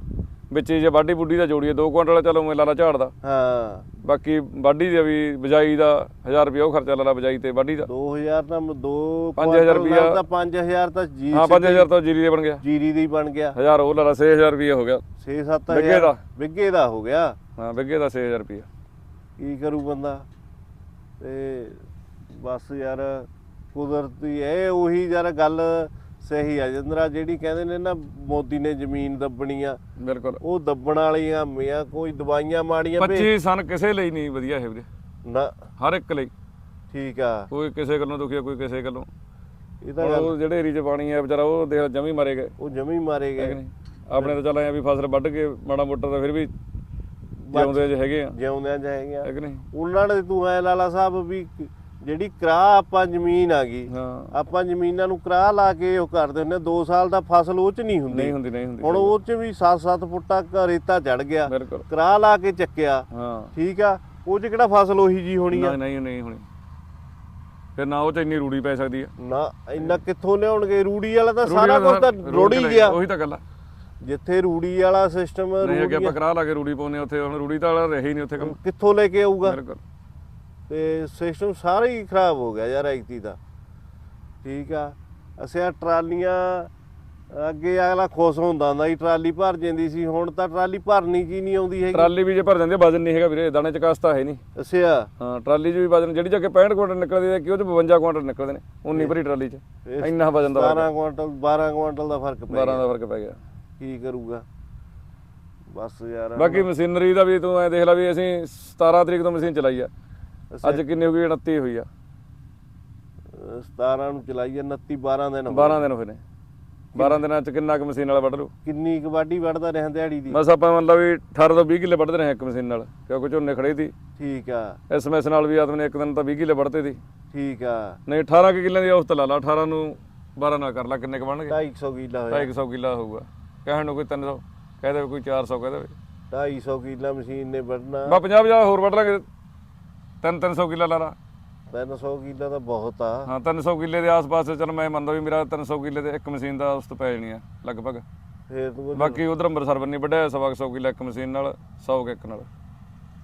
ਵਿੱਚ ਜੇ ਵਾਢੀ ਬੁੱਢੀ ਦਾ ਜੋੜੀਏ 2 ਕੁਇੰਟਲ ਚਲੋ ਮੇਲਾ ਲਾ ਝਾੜਦਾ ਹਾਂ। ਬਾਕੀ ਵਾਢੀ ਦਾ ਵੀ ਬਜਾਈ ਦਾ 1000 ਰੁਪਏ ਉਹ ਖਰਚਾ ਲਾ ਲਾ ਬਜਾਈ ਤੇ ਵਾਢੀ ਦਾ। 2000 ਤਾਂ 2 ਪੰਜ ਹਜ਼ਾਰ ਰੁਪਈਆ- ਤਾਂ 5000 ਤਾਂ ਜੀ ਹਾਂ 5000 ਤੋਂ ਜੀਰੀ ਦੇ ਬਣ ਗਿਆ। ਜੀਰੀ ਦੀ ਬਣ ਗਿਆ। 1000 ਉਹ ਲਾ ਲਾ 6000 ਰੁਪਏ ਹੋ ਗਿਆ। 6-7000 ਬਿੱਗੇ ਦਾ। ਬਿੱਗੇ ਦਾ ਹੋ ਗਿਆ। ਹਾਂ ਬਿੱਗੇ ਦਾ 6000 ਰੁਪਏ ਕੀ ਕਰੂ ਬੰਦਾ? ਤੇ ਬਸ ਯਾਰ ਕੁਦਰਤੀ ਇਹ ਉਹੀ ਯਾਰ ਗੱਲ ਸਹੀ ਆ। ਜਿੰਦਰਾ ਜਿਹੜੀ ਕਹਿੰਦੇ ਨੇ ਨਾ ਮੋਦੀ ਨੇ ਜ਼ਮੀਨ ਦੱਬਣੀ ਆ ਬਿਲਕੁਲ। ਉਹ ਦੱਬਣ ਵਾਲੀਆਂ ਮੀਆਂ ਕੋਈ ਦਵਾਈਆਂ ਮਾੜੀਆਂ ਭੇ- 25 ਸਨ ਕਿਸੇ ਲਈ ਨਹੀਂ ਵਧੀਆ ਹੈ ਵੀਰੇ। ਨਾ। ਹਰ ਇੱਕ ਲਈ। ਠੀਕ ਆ। ਕੋਈ ਕਿਸੇ ਗੱਲੋਂ ਦੁਖੀ ਕੋਈ ਕਿਸੇ ਗੱਲੋਂ। ਇਹ ਤਾਂ ਉਹ ਜਿਹੜੇ ਏਰੀ 'ਚ ਪਾਣੀ ਹੈ ਵਿਚਾਰਾ ਉਹ ਦੇਖ ਜਮੀ ਮਾਰੇ ਗਏ। ਉਹ ਜਮੀ ਮਾਰੇ ਗਏ। ਆਪਣੇ ਤਾਂ ਚੱਲ ਆਇਆ ਵੀ ਫਸਲ ਵੱਢ ਕੇ ਮਾੜਾ ਮੋਟਾ ਤਾਂ ਫਿਰ ਵੀ ਜਿਉਂਦੇ ਜਿਹੇ ਹੈਗੇ ਆ। ਜਿਉਂਦਿਆਂ ਜਾਏਗੀਆਂ ਹੈ ਕਿ ਨਹੀਂ? ਉਹਨਾਂ ਨੇ ਤੂੰ ਐ ਲਾਲਾ ਸਾਹਿਬ ਵੀ ਜਿਹੜੀ ਕਰਾ ਆਪਾਂ ਜ਼ਮੀਨ ਆ ਗਈ ਹਾਂ। ਆਪਾਂ ਜ਼ਮੀਨਾਂ ਨੂੰ ਕਰਾ ਲਾ ਕੇ ਉਹ ਕਰਦੇ ਹੁੰਦੇ 2 ਸਾਲ ਦਾ ਫਸਲ ਉਹ ਚ ਨਹੀਂ ਹੁੰਦੀ। ਨਹੀਂ ਹੁੰਦੀ ਨਹੀਂ ਹੁੰਦੀ ਹੁਣ ਉਹ ਚ ਵੀ 7-7 ਫੁੱਟਾ ਰੇਤਾ ਚੜ ਗਿਆ। ਕਰਾ ਲਾ ਕੇ ਚੱਕਿਆ। ਹਾਂ। ਠੀਕ ਆ? ਉਹ ਚ ਕਿਹੜਾ ਫਸਲ ਉਹੀ ਜੀ ਹੋਣੀ ਆ? ਨਹੀਂ ਨਹੀਂ ਹੋਣੀ। ਫਿਰ ਨਾ ਉਹ ਚ ਇੰਨੀ ਰੂੜੀ ਪੈ ਸਕਦੀ ਹੈ ਨਾ ਇੰਨਾ ਕਿੱਥੋਂ ਲਿਆਉਣਗੇ? ਰੂੜੀ ਵਾਲਾ ਤਾਂ ਰੂੜੀ ਸਾਰਾ ਕੁਝ ਤਾਂ ਰੂੜੀ ਰੋੜੀ ਗਿਆ। ਉਹੀ ਤਾਂ ਗੱਲ ਆ। ਜਿੱਥੇ ਰੂੜੀ ਵਾਲਾ ਸਿਸਟਮ ਨਹੀਂ ਅੱਗੇ ਆਪਾਂ ਕਰਾ ਲਾ ਕੇ ਰੂੜੀ ਪਾਉਨੇ ਉੱਥੇ ਹੁਣ ਰੂੜੀ ਤਾਂ ਵਾਲਾ ਰਹੇ ਹੀ ਨਹੀਂ ਉੱਥੇ ਕੰਮ। ਕਿੱਥੋਂ ਲੈ ਕੇ ਆਊਗਾ? ਬਿਲਕੁਲ। ਤੇ ਸਿਸਟਮ ਸਾਰਾ ਹੀ ਖਰਾਬ ਹੋ ਗਿਆ ਯਾਰ ਐਕਤੀ ਦਾ। ਠੀਕ ਆ? ਅਸੀਂ ਆਹ ਟਰਾਲੀਆਂ ਅੱਗੇ ਅਗਲਾ ਖੁਸ਼ ਹੁੰਦਾ ਹੁੰਦਾ ਸੀ ਟਰਾਲੀ ਭਰ ਜਾਂਦੀ ਸੀ ਹੁਣ ਤਾਂ ਟਰਾਲੀ ਭਰਨੀ ਕੀ ਨਹੀਂ ਆਉਂਦੀ ਹੈਗੀ। ਟਰਾਲੀ ਵੀ ਜੇ ਭਰ ਜਾਂਦੇ ਵਜਨ ਨਹੀਂ ਹੈਗਾ ਵੀਰੇ ਦਾਣੇ ਚ ਕਾਸਤਾ ਹੈ ਨਹੀਂ। ਅੱਛਾ। ਹਾਂ ਟਰਾਲੀ 'ਚ ਵੀ ਵਜਨ ਜਿਹੜੀ ਜਗ੍ਹਾ 65 ਕੁਇੰਟਲ ਨਿਕਲਦੀ ਹੈ ਕਿ ਉਹ 'ਚ 52 ਕੁਇੰਟਲ ਨਿਕਲਦੇ ਨੇ ਉਨੀ ਭਰੀ ਟਰਾਲੀ 'ਚ। ਇੰਨਾ ਵਜਨ ਦਾ 12 ਕੁਇੰਟਲ 12 ਕੁਇੰਟਲ ਦਾ ਫ਼ਰਕ ਪੈ 12 ਗਿਆ। ਦਾ ਫ਼ਰਕ ਪੈ ਗਿਆ। ਕੀ ਕਰੂਗਾ? ਬਸ ਯਾਰ। ਬਾਕੀ ਮਸ਼ੀਨਰੀ ਦਾ ਵੀ ਤੂੰ ਐ ਦੇਖ ਲੈ ਵੀ ਅਸੀਂ 17 ਤਰੀਕ ਤੋਂ ਮਸ਼ੀਨ ਚਲਾਈ ਆ। ਅੱਜ ਕਿੰਨੀ ਹੋ ਗਈ? 29 ਹੋਈ ਆ। 17 ਨੂੰ ਚਲਾਈ ਆ 29 12 ਦਿਨ ਹੋ ਗਏ। 12 ਦਿਨ ਹੋਏ ਨੇ। 12 ਦਿਨਾਂ ਚ ਕਿੰਨਾ ਕੁ ਮਸ਼ੀਨ ਵਾਲਾ ਵੱਢ ਲੂ ਕਿੰਨੀ ਕੁ ਵਾਢੀ ਵੜਦਾ ਰਿਹਾ ਦਿਹਾੜੀ ਦੀ? ਬਸ ਆਪਾਂ ਮੰਨ ਲਓ ਵੀ 18 ਤੋਂ 20 ਕਿੱਲੇ ਵੱਢਦੇ ਰਹੇ ਇੱਕ ਮਸ਼ੀਨ ਨਾਲ ਕਿਉਂਕਿ ਝੋਨੇ ਖੜੇ ਸੀ। ਠੀਕ ਆ। ਐਸਐਮਐਸ ਨਾਲ ਵੀ ਆਦਮੀ ਨੇ ਇੱਕ ਦਿਨ ਤਾਂ 20 ਕਿੱਲੇ ਵੱਢਦੇ ਸੀ। ਠੀਕ ਆ। ਨਹੀਂ 18 ਕੁ ਕਿੱਲਿਆਂ ਦੀ ਔਸਤ ਲਾ ਲਾ 18 ਨੂੰ 12 ਨਾਲ ਕਰ ਲਾ ਕਿੰਨੇ ਕ ਬਣਨਗੇ? 250 ਕਿੱਲਾ ਹੋਇਆ। 250 ਕਿੱਲਾ ਹੋਊਗਾ। ਕਹਿਣ ਨੂੰ ਕੋਈ 300 ਕਹਿ ਦੇਵੇ ਕੋਈ 400 ਕਹਿ ਦੇਵੇ। 250 ਕਿੱਲਾ ਮਸ਼ੀਨ ਨੇ ਵੱਢਣਾ। ਬਾ 50 50 ਹੋਰ ਵੱਢ ਲਾਂਗੇ। 3 300 ਕਿੱਲਾ ਲਾ ਲਾ 300 ਕਿੱਲਾ ਤਾਂ ਬਹੁਤ ਆ। ਹਾਂ 300 ਕਿੱਲੇ ਦੇ ਆਸ-ਪਾਸ ਚਲ ਮੈਂ ਮੰਨਦਾ ਵੀ ਮੇਰਾ 300 ਕਿੱਲੇ ਤੇ ਇੱਕ ਮਸ਼ੀਨ ਦਾ ਔਸਤ ਪੈ ਜਾਣੀ ਆ ਲਗਭਗ। ਫੇਰ ਤੂੰ ਬਾਕੀ ਉਧਰ ਅੰਮ੍ਰਿਤਸਰ ਬੰਨੀ ਵੱਢਿਆ ਸਵਾ ਕੁ ਸੌ ਕਿੱਲਾ ਇੱਕ ਮਸ਼ੀਨ ਨਾਲ 100 ਕੁ ਇੱਕ ਨਾਲ।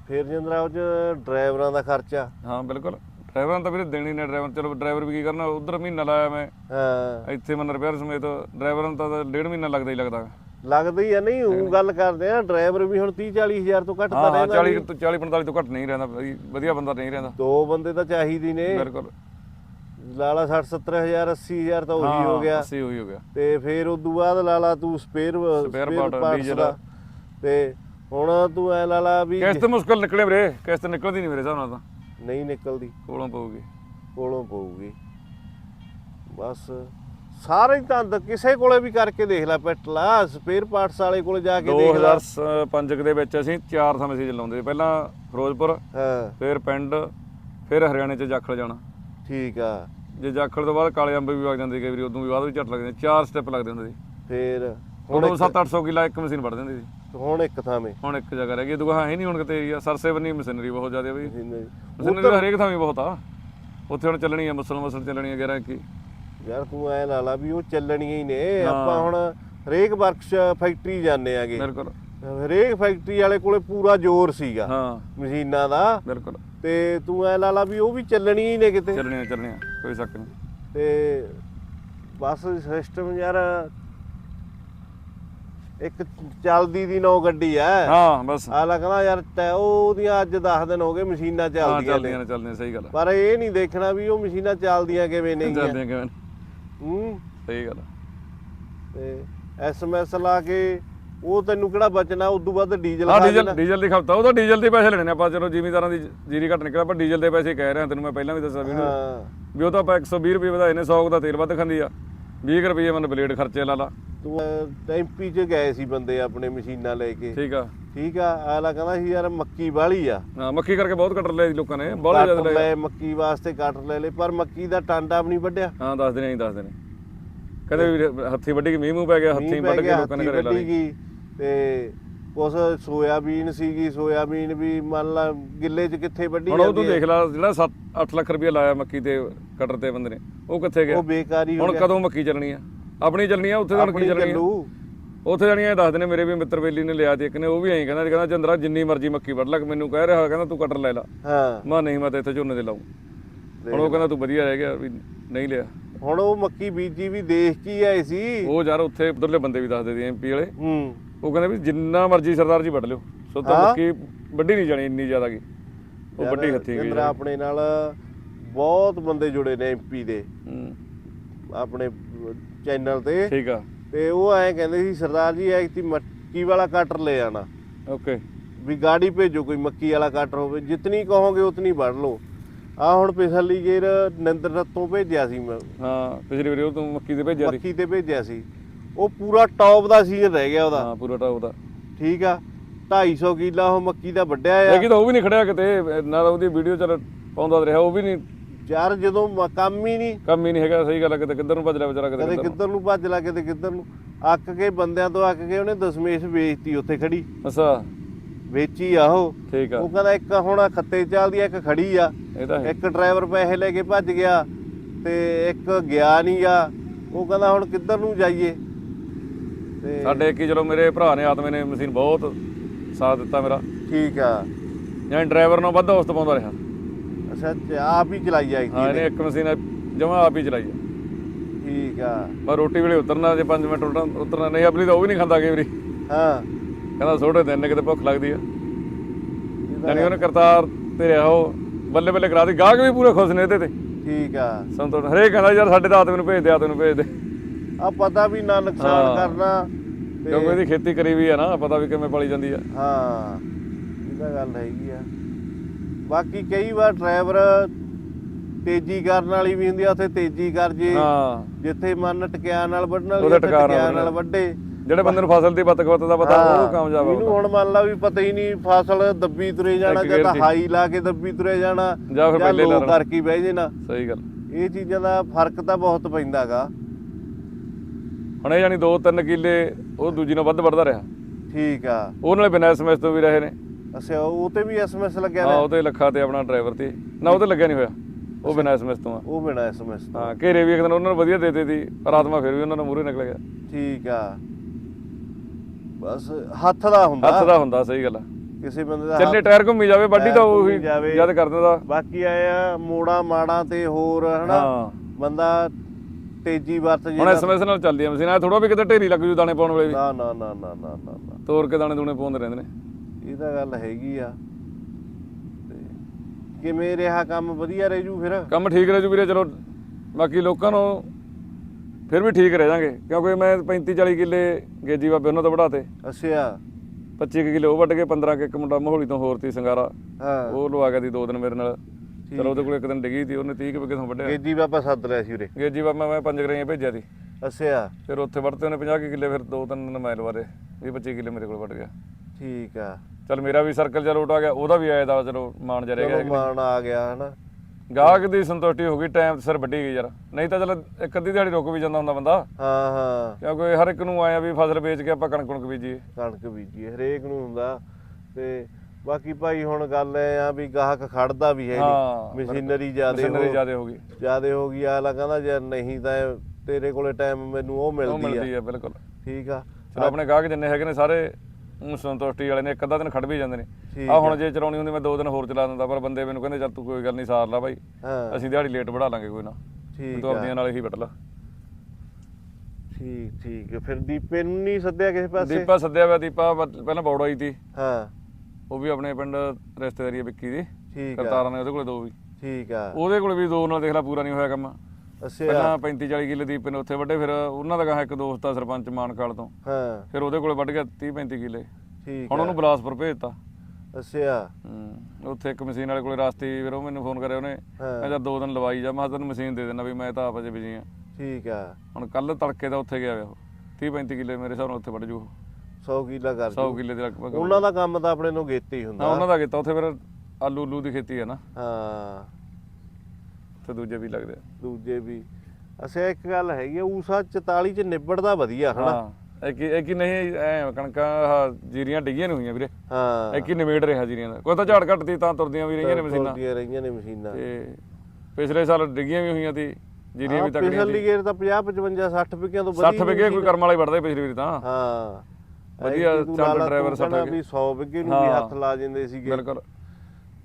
ਫੇਰ ਜਿੰਦਰਾ ਉਹ ਚ ਡਰਾਈਵਰਾਂ ਦਾ ਖਰਚਾ। ਹਾਂ ਬਿਲਕੁਲ। ਡਰਾਈਵਰਾਂ ਤਾਂ ਵੀਰੇ ਦੇਣੀ ਨੇ ਡਰਾਈਵਰ ਚਲੋ ਡਰਾਈਵਰ ਵੀ ਕੀ ਕਰਨਾ ਉਧਰ ਮਹੀਨਾ ਲਾਇਆ ਮੈਂ। ਹਾਂ। ਇੱਥੇ ਮਨ ਰਿਪੇਅਰ ਸਮੇਤ ਡਰਾਈਵਰਾਂ ਨੂੰ ਤਾਂ ਡੇਢ ਮਹੀਨਾ ਲੱਗਦਾ ਹੀ ਲੱਗਦਾ। ਲੱਗਦਾ ਹੀ ਆ ਨਹੀਂ ਉਹ ਗੱਲ ਕਰਦੇ ਆ ਡਰਾਈਵਰ ਵੀ ਹੁਣ 30 40 ਹਜ਼ਾਰ ਤੋਂ ਘੱਟ ਤਾਂ ਹਾਂ ਰਹਿੰਦਾ 40 ਤੋਂ 40 45 ਤੋਂ ਘੱਟ ਨਹੀਂ ਰਹਿੰਦਾ ਵਧੀ- ਵਧੀਆ ਬੰਦਾ ਨਹੀਂ ਰਹਿੰਦਾ। ਦੋ ਬੰਦੇ ਤਾਂ ਚਾਹੀਦੀ ਨੇ। ਬਿਲਕੁਲ। ਲਾਲਾ 60 70 ਹਜ਼ਾਰ 80 ਹਜ਼ਾਰ ਤਾਂ ਉਹੀ ਹੋ ਗਿਆ। ਅਸੀਂ ਉਹੀ ਹੋ ਗਿਆ। ਤੇ ਫੇਰ ਉਦੋਂ ਬਾਅਦ ਲਾਲਾ ਤੂੰ ਸਪੇਅਰ Spare part, ਡੀਜ਼ਲ। ਤੇ ਹੁਣ ਤੂੰ ਐ ਲਾਲਾ ਵੀ ਕਿਸ਼ਤ ਮੁਸ਼ਕਲ ਨਿਕਲੇ ਵੀਰੇ ਕਿਸ਼ਤ ਨਿਕਲਦੀ ਨਹੀਂ ਮੇਰੇ ਹਿਸਾਬ ਨਾਲ ਤਾਂ। ਨਹੀਂ ਨਿਕਲਦੀ। ਕੋਲੋਂ ਪਊਗੀ। ਕੋਲੋਂ ਪਊਗੀ। ਬਸ। ਸਾਰੇ ਧੰਦ ਕਿਸੇ ਕੋਲੇ ਵੀ ਕਰਕੇ ਦੇਖ ਲੈ ਪੈਟਲਾ ਸਪੇਅਰ ਪਾਰਟਸ ਵਾਲੇ ਕੋਲੇ ਜਾ ਕੇ ਦੇਖ ਲੈ। 2005 ਦੇ ਵਿੱਚ ਅਸੀਂ ਚਾਰ ਥਾਂ ਸੀ ਚਲਾਉਂਦੇ ਸੀ। ਪਹਿਲਾਂ ਫਿਰੋਜ਼ਪੁਰ ਹਾਂ। ਫਿਰ ਪਿੰਡ ਫਿਰ ਹਰਿਆਣੇ ਚ ਜਾਖਲ ਜਾਣਾ। ਠੀਕ ਆ। ਜੇ ਜਾਖਲ ਤੋਂ ਬਾਅਦ ਕਾਲੇ ਅੰਬ ਵੀ ਵਗ ਜਾਂਦੇ ਕਈ ਵਾਰੀ ਉਦੋਂ ਵੀ ਬਾਅਦ ਵੀ ਝੱਟ ਲੱਗਦੇ ਚਾਰ ਸਟੈਪ ਲੱਗਦੇ ਹੁੰਦੇ ਸੀ। ਫੇਰ ਹੁਣ 7-800 ਕਿੱਲਾ ਇੱਕ ਮਸ਼ੀਨ ਵੱਢ ਦਿੰਦੀ ਸੀ। ਹੁਣ ਇੱਕ ਥਾਵੇਂ ਹੁਣ ਇੱਕ ਜਗ੍ਹਾ ਰਹਿ ਗਈ ਦੁਆ ਹੈ ਨਹੀਂ ਹੁਣ ਕਿਤੇ ਏਰੀਆ ਸਰਸੇ ਬੰਨੀ ਮਸ਼ੀਨਰੀ ਬਹੁਤ ਜ਼ਿਆਦਾ ਬਈ। ਮਸ਼ੀਨਰੀ। ਤਾਂ ਹਰੇਕ ਥਾਂ ਵੀ ਬਹੁਤ ਆ। ਉੱਥੇ ਹੁਣ ਚੱਲਣੀ ਆ ਮਸਲ ਮਸਲ ਚੱਲਣੀ ਆ 11 ਕੀ ਯਾਰ ਤੂੰ ਐ ਲਾ ਲਾ ਵੀ ਉਹ ਚੱਲਣੀਆਂ ਹੀ ਨੇ। ਆਪਾਂ ਹੁਣ ਹਰੇਕ ਵਰਕਸ਼ ਫੈਕਟਰੀ ਜਾਂਦੇ ਆਗੇ। ਬਿਲਕੁਲ। ਹਰੇਕ ਫੈਕਟਰੀ ਵਾਲੇ ਕੋਲੇ ਪੂਰਾ ਜ਼ੋਰ ਸੀਗਾ। ਹਾਂ। ਮਸ਼ੀਨਾਂ ਦਾ। ਬਿਲਕੁਲ। ਤੇ ਤੂੰ ਐ ਲਾ ਲਾ ਵੀ ਉਹ ਵੀ ਚੱਲਣੀਆਂ ਹੀ ਨੇ ਕਿਤੇ। ਚੱਲਣੀਆਂ ਚੱਲਣੀਆਂ। ਕੋਈ ਸ਼ੱਕ ਨਹੀਂ। ਤੇ ਬਸ ਸਿਸਟਮ ਯਾਰ ਇੱਕ ਚੱਲਦੀ ਦੀ ਨੌ ਗੱਡੀ ਐ। ਹਾਂ ਬਸ। ਆਲਾ ਕਹਿੰਦਾ ਯਾਰ ਉਹਦੀਆਂ ਅੱਜ 10 ਦਿਨ ਹੋ ਗਏ ਮਸ਼ੀਨਾਂ ਚੱਲਦੀਆਂ ਨੇ। ਚੱਲਦੀਆਂ ਨੇ ਚੱਲਦੀਆਂ ਸਹੀ ਗੱਲ ਆ। ਪਰ ਇਹ ਨਹੀਂ ਦੇਖਣਾ ਵੀ ਉਹ ਮਸ਼ੀਨਾਂ ਚੱਲਦੀਆਂ ਕਿਵੇਂ ਨੇ ਚੱਲਦੀਆਂ ਕਿਵੇਂ ਨੇ, ਹੂੰ? ਸਹੀ ਗੱਲ ਆ। ਤੇ ਐਸਐਮਐਸ ਲਾ ਕੇ ਉਹ ਤੈਨੂੰ ਕਿਹੜਾ ਬਚਣਾ ਉਦੋਂ ਵੱਧ ਡੀਜ਼ਲ ਹਾਂ ਖਾ ਡੀਜ਼ਲ। ਡੀਜ਼ਲ ਦੀ ਖਪਤ ਆ, ਉਹ ਤਾਂ ਡੀਜ਼ਲ ਦੇ ਪੈਸੇ ਲੈਣੇ ਨੇ ਆਪਾਂ ਚਲੋ ਜ਼ਿਮੀਦਾਰਾਂ ਦੀ ਜੀਰੀ ਘੱਟ ਨਿਕਲਿਆ ਪਰ ਡੀਜ਼ਲ ਦੇ ਪੈਸੇ ਕਹਿ ਰਿਹਾ ਤੈਨੂੰ ਮੈਂ ਪਹਿਲਾਂ ਵੀ ਦੱਸਿਆ ਵੀ ਹਾਂ। ਵੀ ਉਹ ਤਾਂ ਆਪਾਂ 120 ਰੁਪਏ ਵਧਾਏ ਨੇ 100 ਦਾ ਤੇਲ ਵੱਧ ਖਾਂਦੀ ਆ। 20 ਕੁ ਰੁਪਏ ਮੈਨੂੰ ਬਲੇਡ ਖਰਚੇ ਲਾ ਲਾ। ਤੂੰ ਐਮਪੀ ਚ ਗਏ ਸੀ ਬੰਦੇ ਆਪਣੇ ਮਸ਼ੀਨਾਂ ਲੈ ਕੇ। ਠੀਕ ਆ। ਠੀਕ ਆ ਆਲਾ ਕਹਿੰਦਾ ਸੀ ਯਾਰ ਮੱਕੀ ਵਾਲੀ ਆ। ਹਾਂ ਮੱਕੀ ਕਰਕੇ ਬਹੁਤ ਕੱਟ ਲਏ ਜੀ ਲੋਕਾਂ ਨੇ ਬਹੁਤ ਜ਼ਿਆਦਾ ਕੱਟ ਲਏ ਲੈ ਮੱਕੀ ਵਾਸਤੇ ਕੱਟ ਲੈ ਲੈ ਪਰ ਮੱਕੀ ਦਾ ਟਾਂਡਾ ਵੀ ਨਹੀਂ ਵੱਢਿਆ। ਹਾਂ ਦੱਸਦੇ ਨੇ ਜੀ ਦੱਸਦੇ ਨੇ ਕਦੇ ਵੀ ਹੱਥੀ ਵੱਢੀ ਗਈ ਮੀਂਹ ਮੂੰਹ ਪੈ ਗਿਆ ਹੱਥੀ ਮੀਂਹ ਵੱਢ ਕੇ ਗਿਆ, ਲੋਕਾਂ ਨੇ ਹੱਥੀਂ ਘਰੇ ਲਾ ਵੱਢੀ ਲਈ ਗਈ ਤੇ ਕੁਛ ਸੋਇਆਬੀਨ ਸੀਗੀ ਸੋਇਆਬੀਨ ਵੀ ਮੰਨ ਲਾ ਗਿੱਲੇ 'ਚ ਕਿੱਥੇ ਵੱਢੀ ਹੁਣ ਉਹ ਤੂੰ ਦੇਖ ਲੈ ਜਿਹੜਾ 7 8 ਲੱਖ ਰੁਪਏ ਲਾਇਆ ਮੱਕੀ ਤੇ ਕਟਰ ਤੇ ਬੰਦੇ ਨੇ ਉਹ ਕਿੱਥੇ ਗਿਆ? ਉਹ ਬੇਕਾਰੀ ਹੋ ਹੁਣ ਗਿਆ। ਕਦੋਂ ਮੱਕੀ ਚੱਲਣੀ ਆ? ਆਪਣੀ ਚੱਲਣੀ ਆ ਉੱਥੇ ਤਾਂ ਕੀ ਆਪਣੀ ਚੱਲਣੀ ਆ? ਚੱਲੂ। ਉੱਥੇ ਜਾਣੀਆਂ ਦੱਸਦੇ ਨੇ ਮੇਰੇ ਵੀ ਮਿੱਤਰ ਬੇਲੀ ਨੇ ਲਿਆ ਤੇ ਇੱਕ ਨੇ ਉਹ ਵੀ ਐਂ ਕਹਿੰਦਾ ਕਹਿੰਦਾ ਚੰਦਰਾ ਜਿੰਨੀ ਮਰਜ਼ੀ ਮੱਕੀ ਵੱਢ ਲੈ ਮੈਨੂੰ ਕਹਿ ਰਿਹਾ ਕਹਿੰਦਾ ਤੂੰ ਕਟਰ ਲੈ ਲਾ। ਹਾਂ। ਮੈਂ ਨਹੀਂ ਮੈਂ ਤਾਂ ਇੱਥੇ ਝੋਨੇ ਦੇ ਲਾਉਂ ਹੁਣ ਉਹ ਕਹਿੰਦਾ ਤੂੰ ਵਧੀਆ ਰਹਿ ਗਿਆ ਵੀ ਨਹੀਂ ਲਿਆ। ਹੁਣ ਉਹ ਮੱਕੀ ਬੀਜੀ ਵੀ ਦੇਖ ਕੀ ਆਏ ਸੀ। ਉਹ ਯਾਰ ਉੱਥੇ ਉਧਰਲੇ ਬੰਦੇ ਵੀ ਦੱਸਦੇ ਸੀ ਐਮਪੀ ਵਾਲੇ। ਹੂੰ। ਉਹ ਕਹਿੰਦੇ ਵੀ ਜਿੰਨਾ ਮਰਜ਼ੀ ਸਰਦਾਰ ਜੀ ਵੱਢ ਲਿਓ। ਸੋ ਤਾਂ ਹਾਂ? ਮੱਕੀ ਵੱਢੀ ਨਹੀਂ ਜਾਣੀ ਇੰਨੀ ਜ਼ਿਆਦਾ ਕੀ। ਉਹ ਯਾਰ, ਵੱਡੀ ਹੱਥੀ ਗਈ ਇੰਦਰਾ ਆਪਣੇ ਨਾਲ ਬਹੁਤ ਬੰਦੇ ਜੁੜੇ ਨੇ ਐਮਪੀ ਦੇ। ਹੂੰ, ਆਪਣੇ ਚੈਨਲ ਤੇ। ਠੀਕ ਆ। ਤੇ ਉਹ ਐਂ ਕਹਿੰਦੇ ਸੀ ਸਰਦਾਰ ਜੀ ਐਕਤੀ ਮੱਕੀ ਵਾਲਾ ਕਟਰ ਲੈ ਆਣਾ। ਓਕੇ। ਵੀ ਗਾੜੀ ਭੇਜੋ ਕੋਈ ਮੱਕੀ ਵਾਲਾ ਕਟਰ ਹੋਵੇ। ਜਿਤਨੀ ਕਹੋਗੇ ਉਤਨੀ ਵੱਢ ਲਓ। ਆ ਹੁਣ ਪਿਛਲੀ ਗੇਰ ਨਿੰਦਰ ਤੋਂ ਭੇਜਿਆ ਸੀ ਮੈਂ। ਹਾਂ ਪਿਛਲੀ ਵਾਰੀ ਉਹ ਤੂੰ ਮੱਕੀ ਦੇ ਭੇਜਿਆ ਸੀ। ਮੱਕੀ ਤੇ ਭੇਜਿਆ ਸੀ। ਉਹ ਪੂਰਾ ਟੌਪ ਦਾ ਸੀਜ਼ਨ ਰਹਿ ਗਿਆ ਉਹਦਾ। ਹਾਂ ਪੂਰਾ ਟਾਪ ਦਾ। ਠੀਕ ਆ। 250 ਕਿੱਲਾ ਉਹ ਮੱਕੀ ਦਾ ਵੱਢਿਆ ਆ। ਲੇਕਿਨ ਉਹ ਵੀ ਨਹੀਂ ਖੜਿਆ ਕਿਤੇ। ਨਾ ਤਾਂ ਉਹਦੀ ਵੀਡੀਓ ਚੱਲ ਪਾਉਂਦਾ ਰਿਹਾ ਉਹ ਵੀ ਨਹੀਂ ਯਾਰ ਜਦੋਂ ਮ- ਕੰਮ ਹੀ ਨਹੀਂ। ਕੰਮ ਹੀ ਨਹੀਂ ਹੈਗਾ ਸਹੀ ਗੱਲ ਆ ਕਿਤੇ ਕਿੱਧਰ ਨੂੰ ਭੱਜ ਲਿਆ ਵਿਚਾਰਾ ਕਿਤੇ ਕਿੱਧਰ ਨੂੰ। ਕਿੱਧਰ ਨੂੰ ਭੱਜ ਲਾ ਕਿਤੇ ਕਿੱਧਰ ਨੂੰ। ਅੱਕ ਕੇ ਬੰਦਿਆਂ ਤੋਂ ਅੱਕ ਕੇ ਉਹਨੇ ਦਸਮੇਸ਼ ਵੇਚਤੀ ਉੱਥੇ ਖੜੀ। ਅੱਛਾ। ਵੇਚੀ ਆ ਉਹ। ਠੀਕ ਆ। ਉਹ ਕਹਿੰਦਾ ਇੱਕ ਹੁਣ ਆਹ ਖੱਤੇ ਚੱਲਦੀ ਆ ਇੱਕ ਖੜੀ ਆ। ਇਹ ਤਾਂ ਹੈ। ਇੱਕ ਡਰਾਈਵਰ ਪੈਸੇ ਲੈ ਕੇ ਭੱਜ ਗਿਆ ਤੇ ਇੱਕ ਗਿਆ ਨਹੀਂ ਆ। ਉਹ ਕਹਿੰਦਾ ਹੁਣ ਕਿੱਧਰ ਨੂੰ ਜਾਈਏ? ਤੇ ਸਾਡੇ ਕੀ ਚਲੋ ਮੇਰੇ ਭਰਾ ਨੇ ਆਤਮੇ ਨੇ ਮਸ਼ੀਨ ਬਹੁਤ ਸਾਥ ਦਿੱਤਾ ਮੇਰਾ। ਠੀਕ ਆ। ਜਾਂ ਡਰਾਈਵਰ ਨੂੰ ਵੱਧ ਉਸਤ ਪਾਉਂਦਾ ਰਿਹਾ। ਅੱਛਾ ਤੇ ਆਪ ਹੀ ਚਲਾਈ ਜਾਈ ਹਾਂ ਇਹਨੇ। ਇੱਕ ਮਸ਼ੀਨ ਜਮਾ ਆਪ ਹੀ ਚਲਾਈ ਆ ਠੀਕ ਆ। ਮੈਂ ਰੋਟੀ ਵੇਲੇ ਉਤਰਨਾ ਜੇ 5 ਮਿੰਟ ਉਤਰਨਾ ਨਹੀਂ ਆਪਣੀ ਤਾਂ ਉਹ ਵੀ ਨਹੀਂ ਖਾਂਦਾ ਕਈ ਵਾਰੀ। ਹਾਂ। ਕਹਿੰਦਾ ਛੋਟੇ ਦਿਨ ਕਿਤੇ ਭੁੱਖ ਲੱਗਦੀ ਆ। ਜਾਨੀ ਉਹਨੇ ਕਰਤਾਰ ਤੇ ਰਿਹਾ ਉਹ ਬੱਲੇ ਬੱਲੇ ਕਰਾ ਦੀ ਗਾਹਕ ਵੀ ਪੂਰੇ ਖੁਸ਼ ਨੇ ਇਹਦੇ ਤੇ। ਠੀਕ ਆ। ਸੰਤੋਖ ਹਰੇਕ ਕਹਿੰਦਾ ਯਾਰ ਸਾਡੇ ਤਾਂ ਆਤਮੇ ਨੂੰ ਭੇਜ ਦੇ ਆਤਮੇ ਨੂੰ ਭੇਜ ਦੇ। ਆ ਪਤਾ ਵੀ ਨਾ ਨੁਕਸਾਨ। ਕਰਨਾ ਕਿਉਂਕਿ ਇਹਦੀ ਖੇਤੀ ਕਰੀ ਵੀ ਆ ਨਾ ਪਤਾ ਵੀ ਕਿਵੇਂ ਪਾਲੀ ਜਾਂਦੀ ਆ। ਹਾਂ ਇਹ ਤਾਂ ਗੱਲ ਹੈਗੀ ਆ। ਬਾਕੀ ਕਈ ਵਾਰ ਡਰਾਈਵਰ ਤੇਜ਼ੀ ਕਰਨ ਵਾਲੀ ਵੀ ਹੁੰਦੀ ਆ ਉੱਥੇ ਤੇਜ਼ੀ ਕਰ ਜੇ। ਹਾਂ। ਜਿੱਥੇ ਮਨ ਟਕਿਆਨ ਨਾਲ ਵੱਢਣ ਵਾਲੀ ਉੱਥੇ ਨਾਲ। ਵੱਢੇ। ਜਿਹੜੇ ਬੰਦੇ ਨੂੰ ਫਸਲ ਦੀ ਬਤਕਵਤ ਦਾ ਪਤਾ ਉਹ ਕਾਮਯਾਬ ਇਹਨੂੰ ਹੁਣ ਮੰਨ ਲਾ ਵੀ ਪਤਾ ਹੀ ਨਹੀਂ ਫਸਲ ਦੱਬੀ ਤੁਰੇ ਜਾਣਾ ਜਾਂ ਤਾਂ। ਹਾਈ ਲਾ ਕੇ ਦੱਬੀ ਤੁਰੇ ਜਾਣਾ ਜਾਂ ਫਿਰ ਪਹਿਲੇ ਲਾ। ਕਰਕੇ ਬਹਿ ਜਾਣਾ ਸਹੀ ਗੱਲ। ਇਹ ਚੀਜ਼ਾਂ ਦਾ ਫ਼ਰਕ ਤਾਂ ਬਹੁਤ ਪੈਂਦਾਗਾ। ਹੁਣ ਇਹ ਜਾਨੀ 2-3 ਕਿੱਲੇ ਉਹ ਦੂਜੀ ਨਾਲ ਵੱਧ ਵੱਧਦਾ ਰਿਹਾ। ਠੀਕ ਆ। ਉਹ ਨਾਲੇ ਬਿਨਾਂ ਐਸਐਮਐਸ ਤੋਂ ਵੀ ਰਹੇ ਨੇ। ਅੱਛਾ ਉਹ ਤੇ ਵੀ ਐਸਐਮਐਸ ਲੱਗਿਆ ਹਾਂ ਹੋਇਆ? ਉਹ ਤੇ ਲੱਖਾ ਤੇ ਆਪਣਾ ਡਰਾਈਵਰ ਤੇ। ਨਾ ਉਹ ਤੇ ਲੱਗਿਆ ਨਹੀਂ ਹੋਇਆ। ਉਹ ਬਿਨਾਂ ਐਸਐਮਐਸ ਤੋਂ ਆ। ਉਹ ਬਿਨਾ ਐਸਐਮਐਸ ਤੋਂ। ਹਾਂ ਘੇਰੇ ਵੀ ਇੱਕ ਦਿਨ ਉਹਨਾਂ ਨੂੰ ਵਧੀਆ ਦੇ ਦਿੱਤੀ। ਰਾਤਮਾ ਫਿਰ ਵੀ ਉਹਨਾਂ ਨੂੰ ਮੂਹਰੇ ਨਿਕਲ ਗਿਆ। ਠੀਕ ਆ। ਬਸ ਹੱਥ ਦਾ ਹੁੰਦਾ। ਹੱਥ ਦਾ ਹੁੰਦਾ ਸਹੀ ਗੱਲ ਆ। ਕਿਸੇ ਬੰਦੇ ਦਾ ਚੱਲੇ ਟਾਇਰ ਘੁੰਮੀ ਜਾਵੇ ਵੱਡੀ ਤਾਂ ਟਾਇਰ ਘੁੰਮੀ ਉਹੀ ਜਾਵੇ। ਜਦ ਕਰ ਦਿੰਦਾ ਬਾਕੀ ਆਇਆ ਮੋੜਾ ਮਾੜਾ ਤੇ ਹੋਰ ਹਨਾ? ਹਾਂ। ਬੰਦਾ ਤੇਜ਼ੀ ਵਰਤ ਜੇ ਹੁਣ ਐਸਐਮਐਸ ਨਾਲ ਚੱਲਦੀ ਆ ਮਸ਼ੀਨ। ਐ ਥੋੜਾ ਵੀ ਕਿਤੇ ਢੇਰੀ ਲੱਗ ਜੂ ਦਾਣੇ ਪਾਉਣ ਵੇਲੇ ਵੀ। ਨਾ ਨਾ ਨਾ ਨਾ ਨਾ ਨਾ ਨਾ। ਤੋੜ ਕੇ ਦਾਣੇ ਦੂਣੇ ਪਾਉਂਦੇ ਰਹਿੰਦੇ ਨੇ। ਇਹ ਤਾਂ ਗੱਲ ਹੈਗੀ ਆ। ਤੇ ਕਿਵੇਂ ਰਿਹਾ ਕੰਮ? ਵਧੀਆ ਰਹਿ ਜੂ ਫਿਰ? ਕੰਮ ਠੀਕ ਰਹਿ ਜੂ ਵੀਰੇ ਚਲੋ। ਬਾਕੀ ਲੋਕਾਂ ਨੂੰ ਫਿਰ ਵੀ ਠੀਕ ਰਹਿ ਜਾਾਂਗੇ। ਕਿਉਂਕਿ ਮੈਂ 35 40 ਕਿੱਲੇ ਗੇਜੀ ਬਾਬੇ ਉਹਨਾਂ ਤੋਂ ਵੜਾਤੇ ਅੱਛਾ। 25 ਕੁ ਕਿੱਲੇ ਉਹ ਵੱਢ ਕੇ 15 ਕਿ ਇੱਕ ਮੁੰਡਾ ਮਹੌਲੀ ਤੋਂ ਹੋਰ ਤੀ ਸੰਗਾਰਾ। ਹਾਂ। ਉਹ ਲਵਾ ਗਿਆ ਦੀ ਦੋ ਦਿਨ ਮੇਰੇ ਨਾਲ। ਚਲੋ ਉਹਦੇ ਕੋਲ ਇੱਕ ਦਿਨ ਡਿੱਗੀ ਤੀ ਉਹਨੇ 30 ਕਿ ਕਿਥੋਂ ਵੱਢਿਆ। ਗੇਜੀ ਬਾਬਾ ਸੱਦ ਲਿਆ ਸੀ ਉਰੇ। ਗੇਜੀ ਬਾਬਾ ਮੈਂ ਪੰਜ ਗਰਈਆਂ ਭੇਜਿਆ ਤੀ ਅੱਛਾ। ਫਿਰ ਉੱਥੇ ਵੜਤੇ ਉਹਨੇ 50 ਕੁ ਕਿੱਲੇ ਫਿਰ ਦੋ ਤਿੰਨ ਦਿਨ ਮੈਂ ਲਵਾਰੇ 20 25 ਕਿੱਲੇ ਮੇਰੇ ਕੋਲ ਵੱਢ ਗਿਆ। ਠੀਕ ਆ। ਚਲ ਮੇਰਾ ਵੀ ਸਰਕਲ ਚਲ ਉਟ ਆ ਗਿਆ ਉਹਦਾ ਵੀ ਆਇਆ ਦਾ ਚਲੋ ਮਾਨ ਜਾ ਰਿਹਾ ਚਲੋ ਮਾਣ ਆ ਗਿਆ ਹਨਾ। ਗਾਹਕ ਦੀ ਸੰਤੁਸ਼ਟੀ ਹੋ ਗਈ ਟਾਈਮ ਸਿਰ ਵੱਢੀ ਗਈ ਯਾਰ। ਨਹੀਂ ਤਾਂ ਚਲ ਇੱਕ ਅੱਧੀ ਦਿਹਾੜੀ ਰੁਕ ਵੀ ਜਾਂਦਾ ਹੁੰਦਾ ਬੰਦਾ। ਹਾਂ ਹਾਂ। ਕਿਉਂਕਿ ਹਰ ਇੱਕ ਨੂੰ ਆਇਆ ਵੀ ਫਸਲ ਵੇਚ ਕੇ ਆਪਾਂ ਕਣਕ ਕੁਣਕ ਬੀਜੀਏ। ਕਣਕ ਬੀਜੀ ਹਰੇਕ ਨੂੰ ਹੁੰਦਾ। ਤੇ ਬਾਕੀ ਭਾਈ ਹੁਣ ਗੱਲ ਐ ਆ ਵੀ ਗਾਹਕ ਖੜਦਾ ਵੀ ਹੈ ਹਾਂ, ਨਹੀਂ। ਮਸ਼ੀਨਰੀ ਜ਼ਿਆਦੇ ਮਸ਼ੀਨਰੀ ਜ਼ਿਆਦੇ ਹੋ ਗਈ। ਜਿਆਦੇ ਹੋ ਗਈ ਆਲਾ ਕਹਿੰਦਾ ਯਾਰ ਨਹੀਂ ਤਾਂ ਤੇਰੇ ਕੋਲੇ ਟਾਈਮ ਮੈਨੂੰ ਉਹ ਉਹ ਮਿਲਦੀ ਆ। ਮਿਲਦੀ ਬਿਲਕੁਲ। ਠੀਕ ਆ। ਚਲੋ ਆਪਣੇ ਗਾਹਕ ਜਿੰਨੇ ਹੈਗੇ ਨੇ ਸਾਰੇ ਊਂ ਸੰਤੁਸ਼ਟੀ ਵਾਲੇ ਨੇ ਇੱਕ ਅੱਧਾ ਦਿਨ ਖੜ ਵੀ ਜਾਂਦੇ ਨੇ। ਆ ਹੁਣ ਜੇ ਚਲਾਉਣੀ ਹੁੰਦੀ ਮੈਂ ਦੋ ਦਿਨ ਹੋਰ ਚਲਾ ਦਿੰਦਾ ਪਰ ਬੰਦੇ ਮੈਨੂੰ ਕਹਿੰਦੇ ਚੱਲ ਤੂੰ ਕੋਈ ਗੱਲ ਨਹੀਂ ਸਾਰ ਲਾ ਬਾਈ। ਹਾਂ। ਅਸੀਂ ਦਿਹਾੜੀ ਲੇਟ ਵਧਾ ਲਾਂਗੇ ਕੋਈ ਨਾ। ਠੀਕ ਤੂੰ ਆਪਣੀਆਂ ਨਾਲ ਹੀ ਵੱਟ ਲਾ। ਠੀਕ ਠੀਕ ਆ। ਫਿਰ ਦੀਪੇ ਨੂੰ ਨਹੀਂ ਸੱਦਿਆ ਕਿਸੇ ਪਾਸੇ? ਦੀਪਾ ਸੱਦਿਆ ਹੋਇਆ ਦੀਪਾ ਪਹਿਲਾਂ ਬੌੜਾ ਆਈ ਤੀ। ਹਾਂ। ਉਹ ਵੀ ਆਪਣੇ ਪਿੰਡ ਰਿਸ਼ਤੇਦਾਰੀ ਵਿੱਕੀ ਦੀ। ਠੀਕ ਕਰਤਾਰਾਂ ਨੇ ਉਹਦੇ ਕੋਲੇ ਦੋ ਵੀ। ਠੀਕ ਆ। ਉਹਦੇ ਕੋਲੇ ਵੀ ਦੋ ਨਾਲ ਦੇਖ ਲੈ ਪੂਰਾ ਨਹੀਂ ਹੋਇਆ ਕੰਮ। ਅੱਛਾ। ਪਹਿਲਾਂ 35 40 ਕਿੱਲੇ ਦੀਪੇ ਨੇ ਉੱਥੇ ਵੱਡੇ ਫਿਰ ਉਹਨਾਂ ਦਾ ਕਹਾ ਇੱਕ ਦੋਸਤ ਆ ਸਰਪੰਚ ਮਾਨਕਾਲ ਤੋਂ। ਹਾਂ। ਫਿਰ ਉਹਦੇ ਕੋਲੇ ਵੱਢ ਗਿਆ 30 35 ਕਿੱਲੇ। ਠੀਕ ਹੁਣ ਉਹਨੂੰ ਬਲਾਸਪੁਰ ਭੇਜਤਾ। ਅੱਛਾ। ਹੂੰ ਉੱਥੇ ਇੱਕ ਮਸ਼ੀਨ ਵਾਲੇ ਕੋਲੇ ਰਸਤੇ ਫਿਰ ਉਹ ਮੈਨੂੰ ਫੋਨ ਕਰਿਆ ਉਹਨੇ। ਕਹਿੰਦਾ ਦੋ ਦਿਨ ਲਵਾਈ ਜਾ ਮੈਂ ਤੈਨੂੰ ਮਸ਼ੀਨ ਦੇ ਦੇਣਾ ਵੀ ਮੈਂ ਤਾਂ ਆਪ ਅਜੇ ਬਿਜ਼ੀ ਆ। ਠੀਕ ਆ। ਹੁਣ ਕੱਲ ਤੜਕੇ ਦਾ ਉੱਥੇ ਗਿਆ ਉਹ। 30 35 ਕਿੱਲੇ ਮੇਰੇ ਹਿਸਾਬ ਨਾਲ ਉੱਥੇ ਵੱਢ ਜੂ 100 ਕਿੱਲਾ ਕਰ 100 ਜੂ। ਕਿੱਲੇ ਦੇ ਲਗਭਗ। ਉਹਨਾਂ ਦਾ ਕੰਮ ਤਾਂ ਆਪਣੇ ਨੂੰ ਗੇਤੇ ਹਾਂ ਹੁੰਦਾ ਉਹਨਾਂ ਦਾ ਕੀਤਾ ਉੱਥੇ ਫਿਰ ਆਲੂ ਉਲੂ ਦੀ ਖੇਤੀ ਹੈ ਨਾ। ਹਾਂ। ਤੇ ਦੂਜੇ ਵੀ ਲੱਗਦੇ ਆ। ਦੂਜੇ ਵੀ। ਅੱਛਾ ਇੱਕ ਗੱਲ ਹੈਗੀ ਆ ਊਸਾ 44 ਚ ਨਿਬੜਦਾ ਵਧੀਆ ਹਨਾ? ਹਾਂ ਇੱਕ ਹੀ- ਇੱਕ ਹੀ ਨਹੀਂ ਐ ਕਣਕਾਂ ਆਹ ਜੀਰੀਆਂ ਡਿੱਗੀਆਂ ਨਹੀਂ ਹੋਈਆਂ ਵੀਰੇ। ਹਾਂ। ਇੱਕ ਹੀ ਨਿਮੇੜ ਰਿਹਾ ਜੀਰੀਆਂ ਦਾ। ਕੋਈ ਤਾਂ ਝਾੜ ਘਟਦੀ ਤਾਂ ਤੁਰਦੀਆਂ ਵੀ ਰਹੀਆਂ ਨੇ ਮਸ਼ੀਨਾਂ। ਤੁਰਦੀਆਂ ਰਹੀਆਂ ਨੇ ਮਸ਼ੀਨਾਂ। ਤੇ ਪਿਛਲੇ ਸਾਲ ਡਿੱਗੀਆਂ ਵੀ ਹੋਈਆਂ ਸੀ ਜੀਰੀਆਂ ਵੀ ਤਕੜੀਆਂ ਪਿਛਲੀ ਗੇਰ ਤਾਂ 50 55 60 ਵਿਕਿਆਂ ਤੋਂ 60 ਵਿਗੇ ਕੋਈ ਕਰਮ ਵਾਲੇ ਵੱਢਦੇ ਪਿਛਲੀ ਵਾਰੀ ਤਾਂ। ਹਾਂ। ਵਧੀਆ ਐਤਕੀ ਤੂੰ ਲਾ ਤੂੰ ਕਹਿਣਾ। ਵੀ 100 ਵਿਗੇ ਨੂੰ ਵੀ ਹਾਂ। ਹੱਥ ਲਾ ਜਾਂਦੇ ਸੀਗੇ। ਬਿਲਕੁਲ।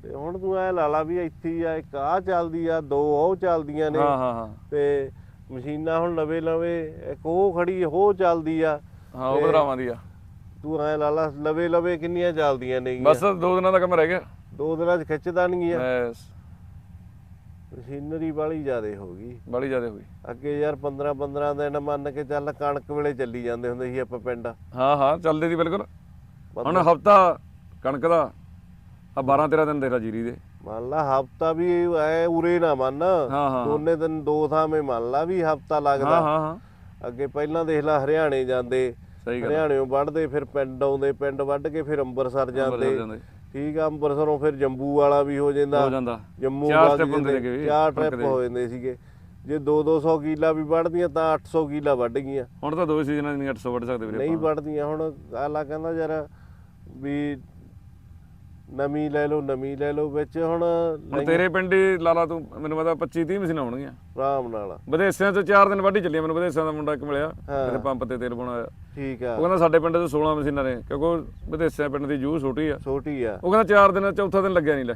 ਤੇ ਹੁਣ ਤੂੰ ਐ ਲਾ ਲਾ ਵੀ ਇੱਥੇ ਆ ਇੱਕ ਆ ਚੱਲਦੀ ਆ ਦੋ ਉਹ ਚੱਲਦੀਆਂ ਨੇ। ਹਾਂ ਹਾਂ ਹਾਂ। ਤੇ ਮਸ਼ੀਨਾਂ ਹੁਣ ਲਵੇ ਲਵੇ ਇੱਕ ਉਹ ਖੜੀ ਉਹ ਚੱਲਦੀ ਆ। ਹਾਂ ਉਹ ਬਦਰਾਵਾਂ ਦੀ ਆ। ਤੂੰ ਐ ਲਾ ਲਾ ਲਵੇ ਲਵੇ ਕਿੰਨੀਆਂ ਚੱਲਦੀਆਂ ਨੇ ਬਸ ਦੋ ਦਿਨਾਂ ਦਾ ਕੰਮ ਰਹਿ ਗਿਆ। ਦੋ ਦਿਨਾਂ 'ਚ ਖਿੱਚਦਾ ਨਹੀਂ ਆ। ਮਸ਼ੀਨਰੀ ਵਾਲੀ ਜ਼ਿਆਦੇ ਹੋ ਗਈ। ਬੜੀ ਜ਼ਿਆਦਾ ਹੋਈ ਅੱਗੇ ਯਾਰ 15 15 ਦਿਨ ਮੰਨ ਕੇ ਚੱਲ ਕਣਕ ਵੇਲੇ ਚੱਲੀ ਜਾਂਦੇ ਹੁੰਦੇ ਸੀ ਆਪਾਂ ਪਿੰਡ। ਹਾਂ ਹਾਂ ਚੱਲਦੇ ਦੀ ਬਿਲਕੁਲ। ਹੁਣ ਹਫਤਾ ਕਣਕ ਦਾ ਆ 12 13 ਦਿਨ ਦੇਖ ਲਾ ਜੀਰੀ ਦੇ। ਮੰਨ ਲਾ ਹਫਤਾ ਵੀ ਐ ਉਰੇ ਨਾ ਮੰਨ। ਹਾਂ, ਹਾਂ। ਦੋਨੇ ਦਿਨ ਦੋ ਥਾਵੇਂ ਮੰਨ ਲਾ ਵੀ ਹਫਤਾ ਹਾਂ ਲੱਗਦਾ। ਹਾਂ ਹਾਂ ਅੱਗੇ ਪਹਿਲਾਂ ਦੇਖ ਲਾ ਹਰਿਆਣੇ ਜਾਂਦੇ ਸਹੀ ਗੱਲ ਹਰਿਆਣਿਓਂ ਵੱਢਦੇ ਫਿਰ ਪਿੰਡ ਆਉਂਦੇ ਪਿੰਡ ਵੱਢ ਕੇ ਫਿਰ ਅੰਮ੍ਰਿਤਸਰ ਜਾਂਦੇ। ਜਾਂਦੇ। ਠੀਕ ਆ ਅੰਮ੍ਰਿਤਸਰੋਂ ਫਿਰ ਜੰਬੂ ਵਾਲਾ ਵੀ ਹੋ ਜਾਂਦਾ। ਹੋ ਜਾਂਦਾ। ਜੰਮੂ ਚਾਰ ਵਗ step ਹੁੰਦੇ ਜਾਂਦੇ, ਵੀ, ਚਾਰ ਟ੍ਰਿਪ ਦੇ। ਹੋ ਜਾਂਦੇ ਸੀਗੇ। ਜੇ 2-200 ਕਿੱਲਾ ਵੀ ਵੱਢਦੀਆਂ ਤਾਂ 800 ਕਿੱਲਾ ਵੱਢ ਗਈਆਂ। ਹੁਣ ਤਾਂ ਦੋ ਸੀਜ਼ਨਾਂ ਦੀਆਂ 800 ਵੱਢ ਸਕਦੇ ਵੀਰੇ ਨਹੀਂ। ਵੱਢਦੀਆਂ ਹੁਣ ਆਲਾ ਕਹਿੰਦਾ ਯਾਰ ਵੀ ਨਵੀਂ ਲੈ ਲਓ ਨਵੀਂ ਲੈ ਲਓ ਵਿੱਚ ਹੁਣ ਹੁਣ ਤੇਰੇ ਪਿੰਡ ਹੀ ਲਾ ਲਾ ਤੂੰ ਮੈਨੂੰ ਪਤਾ 25 30 ਮਸ਼ੀਨਾਂ ਹੋਣਗੀਆਂ ਆਰਾਮ ਨਾਲ। ਵਿਦੇਸ਼ਾਂ ਤੋਂ 4 ਦਿਨ ਵੱਢੀ ਚੱਲੀਆਂ ਮੈਨੂੰ ਵਿਦੇਸ਼ਾਂ ਦਾ ਮੁੰਡਾ ਇੱਕ ਮਿਲਿਆ ਹਾਂ। ਕਿਤੇ ਪੰਪ ਤੇ ਤੇਲ ਪਾਉਣਾ ਠੀਕ ਆ। ਉਹ ਕਹਿੰਦਾ ਸਾਡੇ ਪਿੰਡ 'ਚ 16 ਮਸ਼ੀਨਾਂ ਨੇ ਕਿਉਂਕਿ ਵਿਦੇਸ਼ਾਂ ਪਿੰਡ ਦੀ ਜੂਹ ਛੋਟੀ ਆ। ਛੋਟੀ ਆ। ਉਹ ਕਹਿੰਦਾ 4 ਦਿਨ ਚੌਥਾ ਦਿਨ ਲੱਗਿਆ ਨਹੀਂ ਲੈ।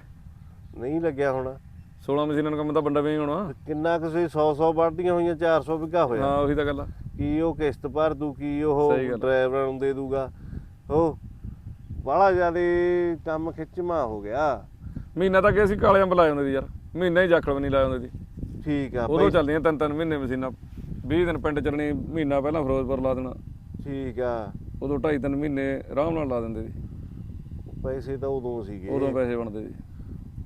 ਨਹੀਂ ਲੱਗਿਆ ਹੁਣ। 16 ਮਸ਼ੀਨਾਂ ਨੂੰ ਕੰਮ ਤਾਂ ਬੰਦਾ ਵੀ ਹੋਣਾ। ਕਿੰਨਾ ਕੁ ਸੀ 100 100 ਵੱਢਦੀਆਂ ਹੋਈਆਂ 400 ਵਿਗਾ ਹੋਇਆ। ਹਾਂ ਉਹੀ ਤਾਂ ਗੱਲ ਆ। ਕੀ ਉਹ ਕਿਸ਼ਤ ਭਰ ਦੂ ਕੀ ਉਹ। ਡਰਾਈਵਰਾਂ ਨੂੰ ਦੇ ਦੂਗਾ। ਉਹ ਬੜਾ ਜਿਆਦੇ ਕੰਮ ਖਿੱਚਮਾ ਹੋ ਗਿਆ। ਮਹੀਨਾ ਤੱਕ ਅਸੀਂ ਕਾਲੇ ਅੰਬ ਲਾਏ ਹੁੰਦੇ ਸੀ ਯਾਰ। ਮਹੀਨਾ ਹੀ ਜਾਖੜ ਵੀ ਨਹੀਂ ਲਾਏ ਹੁੰਦੇ ਸੀ। ਠੀਕ ਆ ਉਦੋਂ ਚੱਲਦੀਆਂ ਤਿੰਨ ਤਿੰਨ ਮਹੀਨੇ ਮਸ਼ੀਨਾਂ। 20 ਦਿਨ ਪਿੰਡ ਚੱਲਣੀ ਮਹੀਨਾ ਪਹਿਲਾਂ ਫਿਰੋਜ਼ਪੁਰ ਲਾ ਦੇਣਾ। ਠੀਕ ਆ। ਉਦੋਂ ਢਾਈ ਤਿੰਨ ਮਹੀਨੇ ਆਰਾਮ ਨਾਲ ਲਾ ਦਿੰਦੇ ਸੀ। ਪੈਸੇ ਤਾਂ ਉਦੋਂ ਸੀਗੇ। ਉਦੋਂ ਪੈਸੇ ਬਣਦੇ ਸੀ।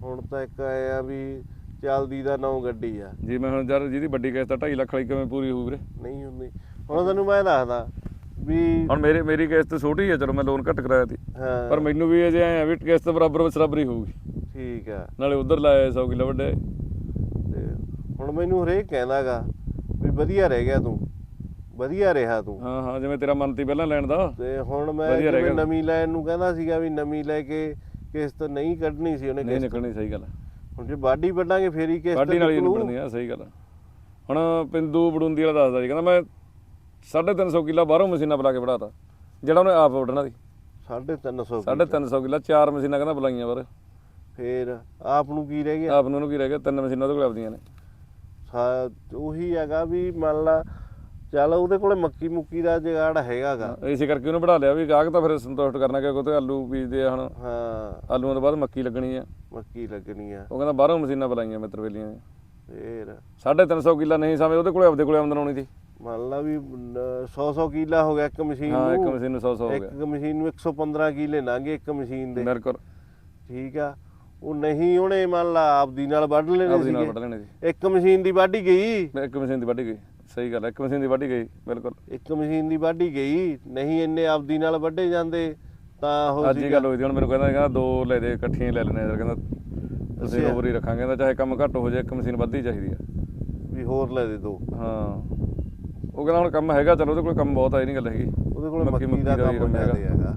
ਹੁਣ ਤਾਂ ਇੱਕ ਆਏ ਆ ਵੀ ਚੱਲਦੀ ਦਾ ਨੌ ਗੱਡੀ ਆ। ਜੀ ਮੈਂ ਹੁਣ ਜਦ ਜਿਹਦੀ ਵੱਡੀ ਕਿਸ਼ਤ ਆ 2.5 ਲੱਖ ਵਾਲੀ ਕਿਵੇਂ ਪੂਰੀ ਹੋਊ ਵੀਰੇ? ਨਹੀਂ ਹੁੰਦੀ। ਹੁਣ ਤੈਨੂੰ ਮੈਂ ਦੱਸਦਾ ਵੀ ਹੁਣ ਮੇਰੇ ਮੇਰੀ ਕਿਸ਼ਤ ਛੋਟੀ ਹੈ ਚਲੋ ਮੈਂ ਲੋਨ ਘੱਟ ਕਰਾਇਆ ਸੀ ਹਾਂ ਪਰ ਮੈਨੂੰ ਵੀ ਅਜੇ ਐ ਵੀ ਕਿਸ਼ਤ ਬਰਾਬਰ ਬਰਾਬਰੀ ਹੋਊਗੀ ਠੀਕ ਆ ਨਾਲੇ ਉਧਰ ਲਾਇਆ 100 ਕਿਲੋ ਵੱਡੇ ਤੇ ਹੁਣ ਮੈਨੂੰ ਹਰੇਕ ਕਹਿੰਦਾਗਾ ਵੀ ਵਧੀਆ ਰਹਿ ਗਿਆ ਤੂੰ ਵਧੀਆ ਰਿਹਾ ਤੂੰ ਹਾਂ ਹਾਂ ਜਿਵੇਂ ਤੇਰਾ ਮਨ ਤੀ ਪਹਿਲਾਂ ਲੈਣ ਦਾ ਤੇ ਹੁਣ ਮੈਂ ਵਧੀਆ ਰਹਿ ਜਿਵੇਂ ਗਿਆ। ਨਵੀਂ ਲੈਣ ਨੂੰ ਕਹਿੰਦਾ ਸੀਗਾ ਵੀ ਨਵੀਂ ਲੈ ਕੇ ਕਿਸ਼ਤ ਨਹੀਂ ਕੱਢਣੀ ਸੀ ਉਹਨੇ ਨਹੀਂ ਕਿਸ਼ਤ ਨਿਕਲਣੀ ਸਹੀ ਗੱਲ। ਹੁਣ ਜੇ ਬਾਡੀ ਵੱਢਾਂਗੇ ਫੇਰ ਹੀ ਕਿਸ਼ਤ ਵਾਢੀ ਨਾਲ ਹੀ ਨਿਕਲੂ। ਨਿਕਲਣੀ ਆ ਸਹੀ ਗੱਲ ਆ। ਹੁਣ ਪਿੰਦੂ ਬੜੁੰਦੀ ਵਾਲਾ ਦੱਸਦਾ ਜੀ ਕਹਿੰਦਾ ਮੈਂ 350 ਕਿੱਲਾ ਬਾਹਰੋਂ ਮਸ਼ੀਨਾਂ ਬੁਲਾ ਕੇ ਵੜਾਤਾ ਜਿਹੜਾ ਉਹਨੇ ਆਪ ਵੜਨਾ ਸੀ। 350 350 ਕਿੱਲਾ। ਚਾਰ ਮਸ਼ੀਨਾਂ ਕਹਿੰਦਾ ਬੁਲਾਈਆਂ ਬਾਹਰ। ਫੇਰ ਆਪ ਨੂੰ ਕੀ ਰਹਿ ਗਿਆ? ਆਪ ਨੂੰ ਉਹਨੂੰ ਕੀ ਰਹਿ ਗਿਆ? ਤਿੰਨ ਮਸ਼ੀਨਾਂ ਉਹਦੇ ਕੋਲ ਆਪਦੀਆਂ ਨੇ। ਸਾ- ਉਹੀ ਹੈਗਾ ਵੀ ਮੰਨ ਲਾ ਚੱਲ ਉਹਦੇ ਕੋਲੇ ਮੱਕੀ ਮੁੱਕੀ ਦਾ ਜਗਾੜ ਹੈਗਾਗਾ। ਇਸੇ ਕਰਕੇ ਉਹਨੇ ਵਧਾ ਲਿਆ ਵੀ ਗਾਹਕ ਤਾਂ ਫਿਰ ਸੰਤੁਸ਼ਟ ਕਰਨਾ ਕਿ ਕੋਤੇ ਆਲੂ ਬੀਜਦੇ ਆ ਹੁਣ। ਹਾਂ। ਆਲੂਆਂ ਤੋਂ ਬਾਅਦ ਮੱਕੀ ਲੱਗਣੀ ਆ। ਮੱਕੀ ਲੱਗਣੀ ਆ। ਉਹ ਕਹਿੰਦਾ ਬਾਹਰੋਂ ਮਸ਼ੀਨਾਂ ਬੁਲਾਈਆਂ ਮਿੱਤਰ ਵੇਲੀਆਂ। ਫੇਰ। 350 ਕਿੱਲਾ ਨਹੀਂ ਸਮੇਂ ਉਹਦੇ ਕੋਲੇ ਆਪਦੇ ਕੋਲੇ ਆਮਦਨ ਆਉਣੀ ਸੀ। ਮੰਨ ਲਾ ਵੀ 100 100 ਕਿੱਲਾ ਹੋ ਗਿਆ ਇੱਕ ਮਸ਼ੀਨ ਹਾਂ ਇੱਕ ਨੂੰ। ਮਸ਼ੀਨ ਨੂੰ 100 100 ਹੋ ਇੱਕ ਗਿਆ। ਮਸ਼ੀਨ ਨੂੰ 115 ਕਿੱਲੇ ਲੰਘੇ ਇੱਕ ਮਸ਼ੀਨ ਦੇ। ਮੇਰੇ ਕੋਲ ਠੀਕ ਆ। ਉਹ ਨਹੀਂ ਉਹਨੇ ਮੰਨ ਲਾ ਆਪਦੀ ਨਾਲ ਵੱਢ ਲੈਣੇ ਆਪਦੀ ਨਾਲ ਸੀਗੇ। ਵੱਢ ਲੈਣੇ ਸੀ। ਇੱਕ ਮਸ਼ੀਨ ਦੀ ਵਾਢੀ ਗਈ। ਇੱਕ ਮਸ਼ੀਨ ਦੀ ਵੱਢੀ ਗਈ। ਸਹੀ ਗੱਲ ਹੈ ਇੱਕ ਮਸ਼ੀਨ ਦੀ ਵੱਢੀ ਗਈ ਬਿਲਕੁਲ। ਇੱਕ ਮਸ਼ੀਨ ਦੀ ਵਾਢੀ ਗਈ। ਨਹੀਂ ਇੰਨੇ ਆਪਦੀ ਨਾਲ ਵੱਢੇ ਜਾਂਦੇ ਤਾਂ ਉਹ ਅੱਜ ਹੀ ਗੱਲ ਹੋਈ ਸੀ ਹੁਣ ਮੈਨੂੰ ਕਹਿੰਦਾ ਕਹਿੰਦਾ ਦੋ ਲੈ ਦੇ ਇਕੱਠੀਆਂ ਹੀ ਲੈ ਲੈਣੇ ਯਾਰ ਕਹਿੰਦਾ ਅਸੀਂ ਅੱਛਾ। ਓਵਰ ਹੀ ਰੱਖਾਂਗੇ। ਕਹਿੰਦਾ ਚਾਹੇ ਕੰਮ ਘੱਟ ਹੋ ਜਾਏ ਇੱਕ ਮਸ਼ੀਨ ਵੱਧੀ ਚਾਹੀਦੀ ਆ। ਵੀ ਹੋਰ ਲੈ ਦੇ ਦੋ। ਹਾਂ। ਉਹ ਕਹਿੰਦਾ ਹੁਣ ਕੰਮ ਹੈਗਾ ਚਲੋ ਉਹਦੇ ਕੋਲ ਕੰਮ ਬਹੁਤ ਆ ਇਹ ਨਹੀਂ ਗੱਲ ਹੈਗੀ। ਉਹਦੇ ਕੋਲ ਮੱਕੀ- ਮੱਕੀ ਦਾ ਕੰਮ ਜ਼ਿਆਦਾ ਹੈਗਾ।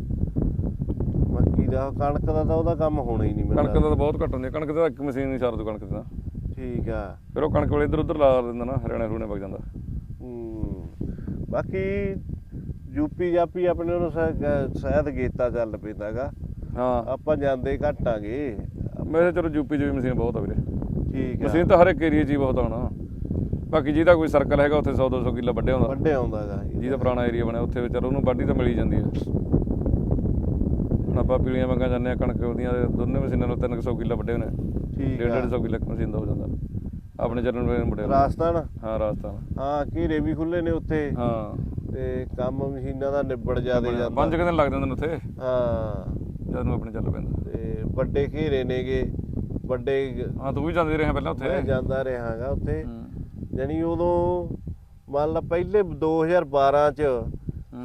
ਮੱਕੀ ਦਾ ਕਣਕ ਦਾ ਤਾਂ ਉਹਦਾ ਕੰਮ ਹੋਣਾ ਹੀ ਨਹੀਂ ਮੈਨੂੰ ਕਣਕ ਦਾ ਤਾਂ ਬਹੁਤ ਘੱਟ ਹੁੰਦੀ ਕਣਕ ਦਾ ਇੱਕ ਮਸ਼ੀਨ ਨਹੀਂ ਸਾਰ ਦੂ ਕਣਕ ਦਾ। ਠੀਕ ਆ। ਫਿਰ ਉਹ ਕਣਕ ਵੇਲੇ ਇੱਧਰ ਉੱਧਰ ਲਾ ਦਿੰਦਾ ਨਾ ਹਰਿਆਣਾ ਹਰੂਣੇ ਵਗ ਜਾਂਦਾ। ਹੂੰ। ਬਾਕੀ ਯੂਪੀ ਜਾਪੀ ਆਪਣੇ ਨੂੰ ਸ਼ਾਇਦ ਗੀਤਾ ਚੱਲ ਪੈਂਦਾਗਾ ਹਾਂ। ਆਪਾਂ ਜਾਂਦੇ ਘਟਾਂਗੇ ਮੈਂ ਕਿਹਾ ਚਲੋ ਯੂਪੀ 'ਚ ਵੀ ਮਸ਼ੀਨ ਬਹੁਤ ਆ ਵੀਰੇ। ਠੀਕ ਆ। ਮਸ਼ੀਨ ਤਾਂ ਹਰ ਇੱਕ ਏਰੀਆ 'ਚ ਹੀ ਬਹੁਤ ਆਉਣਾ ਬਾਕੀ ਜਿਹਦਾ ਕੋਈ ਸਰਕਲ ਹੈਗਾ ਉੱਥੇ 100 200 ਕਿੱਲਾ ਵੱਡੇ ਹੁੰਦਾ। ਵੱਡੇ ਆਉਂਦਾਗਾ ਜਿਹਦਾ ਪੁਰਾਣਾ ਏਰੀਆ ਬਣਿਆ ਉੱਥੇ ਵਿਚਾਰ ਉਹਨੂੰ ਵਾਢੀ ਤਾਂ ਮਿਲੀ ਜਾਂਦੀ ਹੈ। ਹੁਣ ਆਪਾਂ ਪੀਲੀਆਂ ਮੰਗਾ ਜਾਂਦੇ ਆ ਕਣਕ ਉਹਦੀਆਂ ਦੇ ਦੋਨੇ ਮਸ਼ੀਨਾਂ ਨਾਲ 300 ਕਿੱਲਾ ਵੱਡੇ ਨੇ। ਠੀਕ ਡੇਢ ਆ। ਡੇਢ ਸੌ ਕਿੱਲਾ ਇੱਕ ਮਸ਼ੀਨ ਦਾ ਹੋ ਜਾਂਦਾ। ਆਪਣੇ ਚਰਨ ਵੇ ਮੁੰਡੇ ਰਾਜਸਥਾਨ ਹਾਂ ਰਾਜਸਥਾਨ ਹਾਂ ਘੇਰੇ ਵੀ ਖੁੱਲੇ ਨੇ ਉੱਥੇ। ਹਾਂ। ਤੇ ਕੰਮ ਮਸ਼ੀਨਾਂ ਦਾ ਨਿਬੜ ਜਾਦੇ। ਜਾਂਦਾ। ਪੰਜ ਕੁ ਦਿਨ ਲੱਗ ਜਾਂਦੇ ਨੇ ਉੱਥੇ। ਹਾਂ। ਜਦ ਨੂੰ ਆਪਣੇ ਚੱਲ ਪੈਂਦਾ। ਤੇ ਵੱਡੇ ਘੇਰੇ ਨੇਗੇ। ਵੱਡੇ ਹਾਂ ਤੂੰ ਵੀ ਜਾਂਦੇ ਰਿਹਾ ਪਹਿਲਾਂ ਉੱਥੇ। ਮੈਂ ਜਾਂਦਾ ਰਹਾਗਾ ਉੱਥੇ। ਜਾਨੀ ਉਦੋਂ ਮੰਨ ਲਾ ਪਹਿਲੇ 2012 ਚ।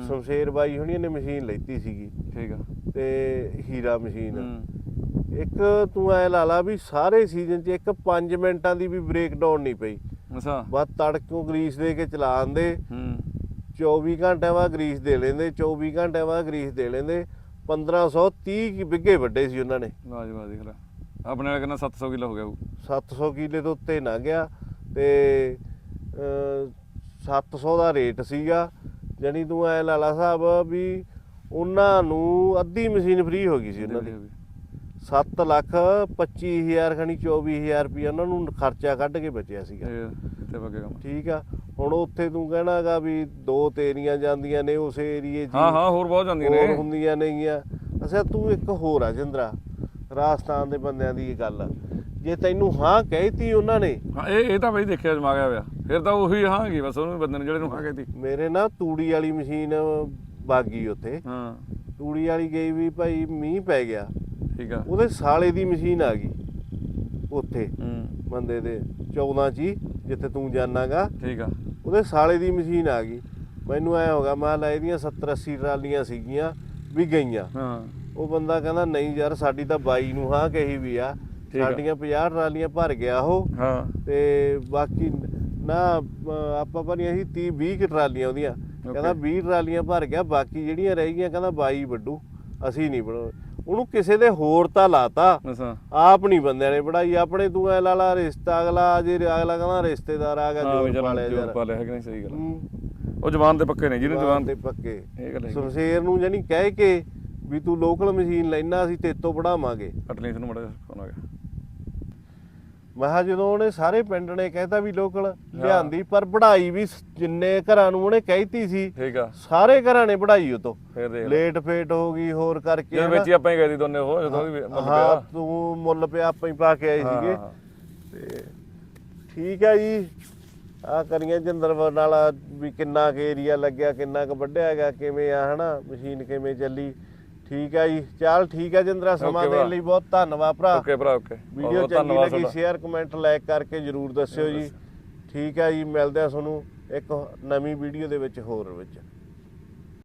ਸ਼ਮਸ਼ੇਰ ਬਾਈ ਹੁਣੀਆਂ ਨੇ ਮਸ਼ੀਨ ਲੈਤੀ ਸੀਗੀ। ਠੀਕ ਆ। ਤੇ ਹੀਰਾ ਮਸ਼ੀਨ। ਇੱਕ ਤੂੰ ਐ ਲਾ ਲਾ ਵੀ ਸਾਰੇ ਸੀਜ਼ਨ 'ਚ ਇੱਕ 5 ਮਿੰਟਾਂ ਦੀ ਵੀ ਬ੍ਰੇਕ ਡਾਊਨ ਨਹੀਂ ਪਈ। ਅੱਛਾ। ਬਸ ਤੜਕੋਂ ਗਰੀਸ ਦੇ ਕੇ ਚਲਾਉਂਦੇ ਹੂੰ। 24 ਘੰਟਿਆਂ ਬਾਅਦ ਗਰੀਸ ਦੇ ਲੈਂਦੇ 24 ਘੰਟਿਆਂ ਬਾਅਦ ਗਰੀਸ ਦੇ ਲੈਂਦੇ। 1530 ਕੀ ਬਿੱਗੇ ਵੱਡੇ ਸੀ ਉਹਨਾਂ ਨੇ। ਵਾਹ ਜੀ ਵਾਹ ਦੇਖ ਲੈ। ਆਪਣੇ ਵਾਲੇ ਕਹਿੰਦਾ 700 ਕਿੱਲਾ ਹੋ ਗਿਆ ਉਹ 700 ਕਿਲੇ ਤੋਂ ਉੱਤੇ ਨਾ ਗਿਆ। ਤੇ ਅਹ, 700 ਦਾ ਰੇਟ ਸੀਗਾ। ਜਾਨੀ ਤੂੰ ਐ ਲਾ ਲਾ ਸਾਹਿਬ ਵੀ ਉਹਨਾਂ ਨੂੰ ਅੱਧੀ ਮਸ਼ੀਨ ਫ੍ਰੀ ਹੋ ਗਈ ਸੀ ਉਹਨਾਂ ਦੀ। 7 ਲੱਖ 25000 ਖਣੀ 24000 ਰੁਪਏ ਉਹਨਾਂ ਨੂੰ ਖਰਚਾ ਕੱਢ ਕੇ ਬਚਿਆ ਸੀਗਾ। ਵਗੇ ਕੰਮ। ਠੀਕ ਆ? ਹੁਣ ਉੱਥੇ ਤੂੰ ਕਹਿਣਾਗਾ ਵੀ ਦੋ ਤੇਰੀਆਂ ਜਾਂਦੀਆਂ ਨੇ ਉਸ ਏਰੀਏ 'ਚ ਹੀ। ਹਾਂ ਹੋਰ ਬਹੁਤ ਜਾਂਦੀਆਂ ਹੋਰ ਨੇ ਹੁੰਦੀਆਂ ਨੇਗੀਆਂ। ਅੱਛਾ ਤੂੰ ਇੱਕ ਹੋਰ ਆ ਜਿੰਦਰਾ। ਰਾਜਸਥਾਨ ਦੇ ਬੰਦਿਆਂ ਦੀ ਇਹ ਗੱਲ ਆ। ਜੇ ਤੈਨੂੰ ਹਾਂ ਕਹਿਤੀ ਉਹਨਾਂ ਨੇ। ਹਾਂ ਇਹ ਇਹ ਤਾਂ ਬਈ ਦੇਖਿਆ ਜਮਾ ਗਿਆ ਹੋਇਆ। ਫਿਰ ਤਾਂ ਉਹੀ ਹਾਂ ਗਈ ਬਸ ਉਹਨੂੰ ਬੰਦੇ ਨੇ ਜਿਹੜੇ ਨੂੰ ਹਾਂ ਗਈ ਮੇਰੇ ਨਾ ਤੂੜੀ ਵਾਲੀ ਮਸ਼ੀਨ ਬਾਗੀ ਉੱਥੇ। ਹਾਂ। ਤੂੜੀ ਵਾਲੀ ਗਈ ਵੀ ਭਾਈ ਮੀਂਹ ਪੈ ਗਿਆ। ਠੀਕ ਆ। ਉਹਦੇ ਸਾਲੇ ਦੀ ਮਸ਼ੀਨ ਆ ਗਈ ਉੱਥੇ। ਹੂੰ। ਬੰਦੇ ਦੇ 14 ਚ ਹੀ ਜਿੱਥੇ ਤੂੰ ਜਾਣਾਗਾ। ਠੀਕ ਆ। ਉਹਦੇ ਸਾਲੇ ਦੀ ਮਸ਼ੀਨ ਆ ਗਈ। ਮੈਨੂੰ ਐ ਹੋਗਾ ਮੈਂ ਲਾ ਇਹਦੀਆਂ 70 80 ਟਰਾਲੀਆਂ ਸੀਗੀਆਂ ਵੀ ਗਈਆਂ। ਹਾਂ। ਉਹ ਬੰਦਾ ਕਹਿੰਦਾ ਨਹੀਂ ਯਾਰ ਸਾਡੀ ਤਾਂ ਬਾਈ ਨੂੰ ਹਾਂ ਕਹੀ ਵੀ ਆ। ਠੀਕ ਆ। ਸਾਡੀਆਂ 50 ਟਰਾਲੀਆਂ ਭਰ ਗਿਆ ਉਹ। ਹਾਂ। ਤੇ ਬਾਕੀ ਨਾ ਆਪਾਂ ਭਰੀਆਂ ਸੀ 30 20 ਕੁ ਟਰਾਲੀਆਂ ਉਹਦੀਆਂ। ਕਹਿੰਦਾ 20 ਟਰਾਲੀਆਂ ਭਰ ਗਿਆ ਬਾਕੀ ਜਿਹੜੀਆਂ ਰਹਿ ਗਈਆਂ ਕਹਿੰਦਾ ਬਾਈ ਵੱਡੂ ਅਸੀਂ ਨਹੀਂ ਬਣਾਉਣੇ ਉਹਨੂੰ ਕਿਸੇ ਦੇ ਹੋਰ ਤਾਂ ਲਾਤਾ। ਆਪ ਨਹੀਂ ਬੰਦਿਆਂ ਨੇ ਪੜਾਈ ਆਪਣੇ ਤੂੰ ਐ ਲਾ ਲਾ ਰਿਸ਼ਤਾ ਅਗਲਾ ਜੇ ਅਗਲਾ ਕਹਿੰਦਾ ਰਿਸ਼ਤੇਦਾਰ ਆ ਗਿਆ ਹਾਂ ਵੀ ਜੋਰ ਪਾ ਚਲ ਲਿਆ ਜੋਰ। ਯਾਰ ਪਾ ਲਿਆ ਹੈ ਕਿ ਨਹੀਂ ਸਹੀ ਗੱਲ। ਹੂੰ, ਉਹ ਜਵਾਨ ਦੇ ਪੱਕੇ ਨੇ ਜਿਹਨੇ ਜਵਾਨ ਤੇ ਪੱਕੇ। ਇਹ ਗੱਲ ਹੈ ਸ਼ਮਸ਼ੇਰ ਨੂੰ ਜਾਨੀ ਕਹਿ ਕੇ ਵੀ ਤੂੰ ਲੋਕਲ ਮਸ਼ੀਨ ਲੈਣਾ ਅਸੀਂ ਤੇਤੋਂ ਪੜਾਵਾਂਗੇ ਅਟਲੀਸ ਨੂੰ ਮੜਾ ਫੋਨ ਆ ਗਿਆ। ਮੈਂ ਕਿਹਾ ਜਦੋਂ ਉਹਨੇ ਸਾਰੇ ਪਿੰਡ ਨੇ ਕਹਿਤਾ ਵੀ ਲੋਕਲ ਲਿਆਂਦੀ ਪਰ ਪੜਾਈ ਵੀ ਜਿੰਨੇ ਘਰਾਂ ਨੂੰ ਉਹਨੇ ਕਹਿਤੀ ਸੀ ਠੀਕ ਆ। ਸਾਰੇ ਘਰਾਂ ਨੇ ਪੜਾਈ ਉਹ ਤੋਂ ਫਿਰ ਦੇਖ ਲੇਟ ਫੇਟ ਹੋ ਗਈ ਹੋਰ ਕਰਕੇ ਹਨਾ। ਵਿੱਚ ਹੀ ਆਪਾਂ ਹੀ ਗਏ ਸੀ ਦੋਨੇ ਉਹ ਜਦੋਂ ਵੀ ਮੁੱਲ ਹਾਂ ਪਿਆ। ਤੂੰ ਮੁੱਲ ਪਿਆ ਆਪਾਂ ਹੀ ਪਾ ਕੇ ਆਏ ਸੀਗੇ। ਤੇ ਠੀਕ ਹੈ ਜੀ। ਆ ਕਰੀਆਂ ਜਿੰਦਰ ਨਾਲ ਵੀ ਕਿੰਨਾ ਕੁ ਏਰੀਆ ਲੱਗਿਆ ਕਿੰਨਾ ਕੁ ਵੱਢਿਆ ਗਿਆ ਕਿਵੇਂ ਆ ਹਨਾ ਮਸ਼ੀਨ ਕਿਵੇਂ ਚੱਲੀ। ਠੀਕ ਹੈ ਜੀ। ਚੱਲ ਠੀਕ ਹੈ ਜਿੰਦਰਾ ਸਮਾਂ Okay ਦੇਣ ਭਰਾ। ਲਈ ਬਹੁਤ ਧੰਨਵਾਦ ਭਰਾ। ਓਕੇ ਭਰਾ ਓਕੇ ਵੀਡੀਓ ਚੰਗੀ ਲੱਗੀ ਸ਼ੇਅਰ ਕਮੈਂਟ ਲਾਈਕ ਕਰਕੇ ਜਰੂਰ ਦੱਸਿਓ ਜੀ। ਠੀਕ ਹੈ ਜੀ ਮਿਲਦੇ ਆ ਤੁਹਾਨੂੰ ਇੱਕ ਨਵੀਂ ਵੀਡੀਓ ਦੇ ਵਿੱਚ ਹੋਰ ਵਿੱਚ।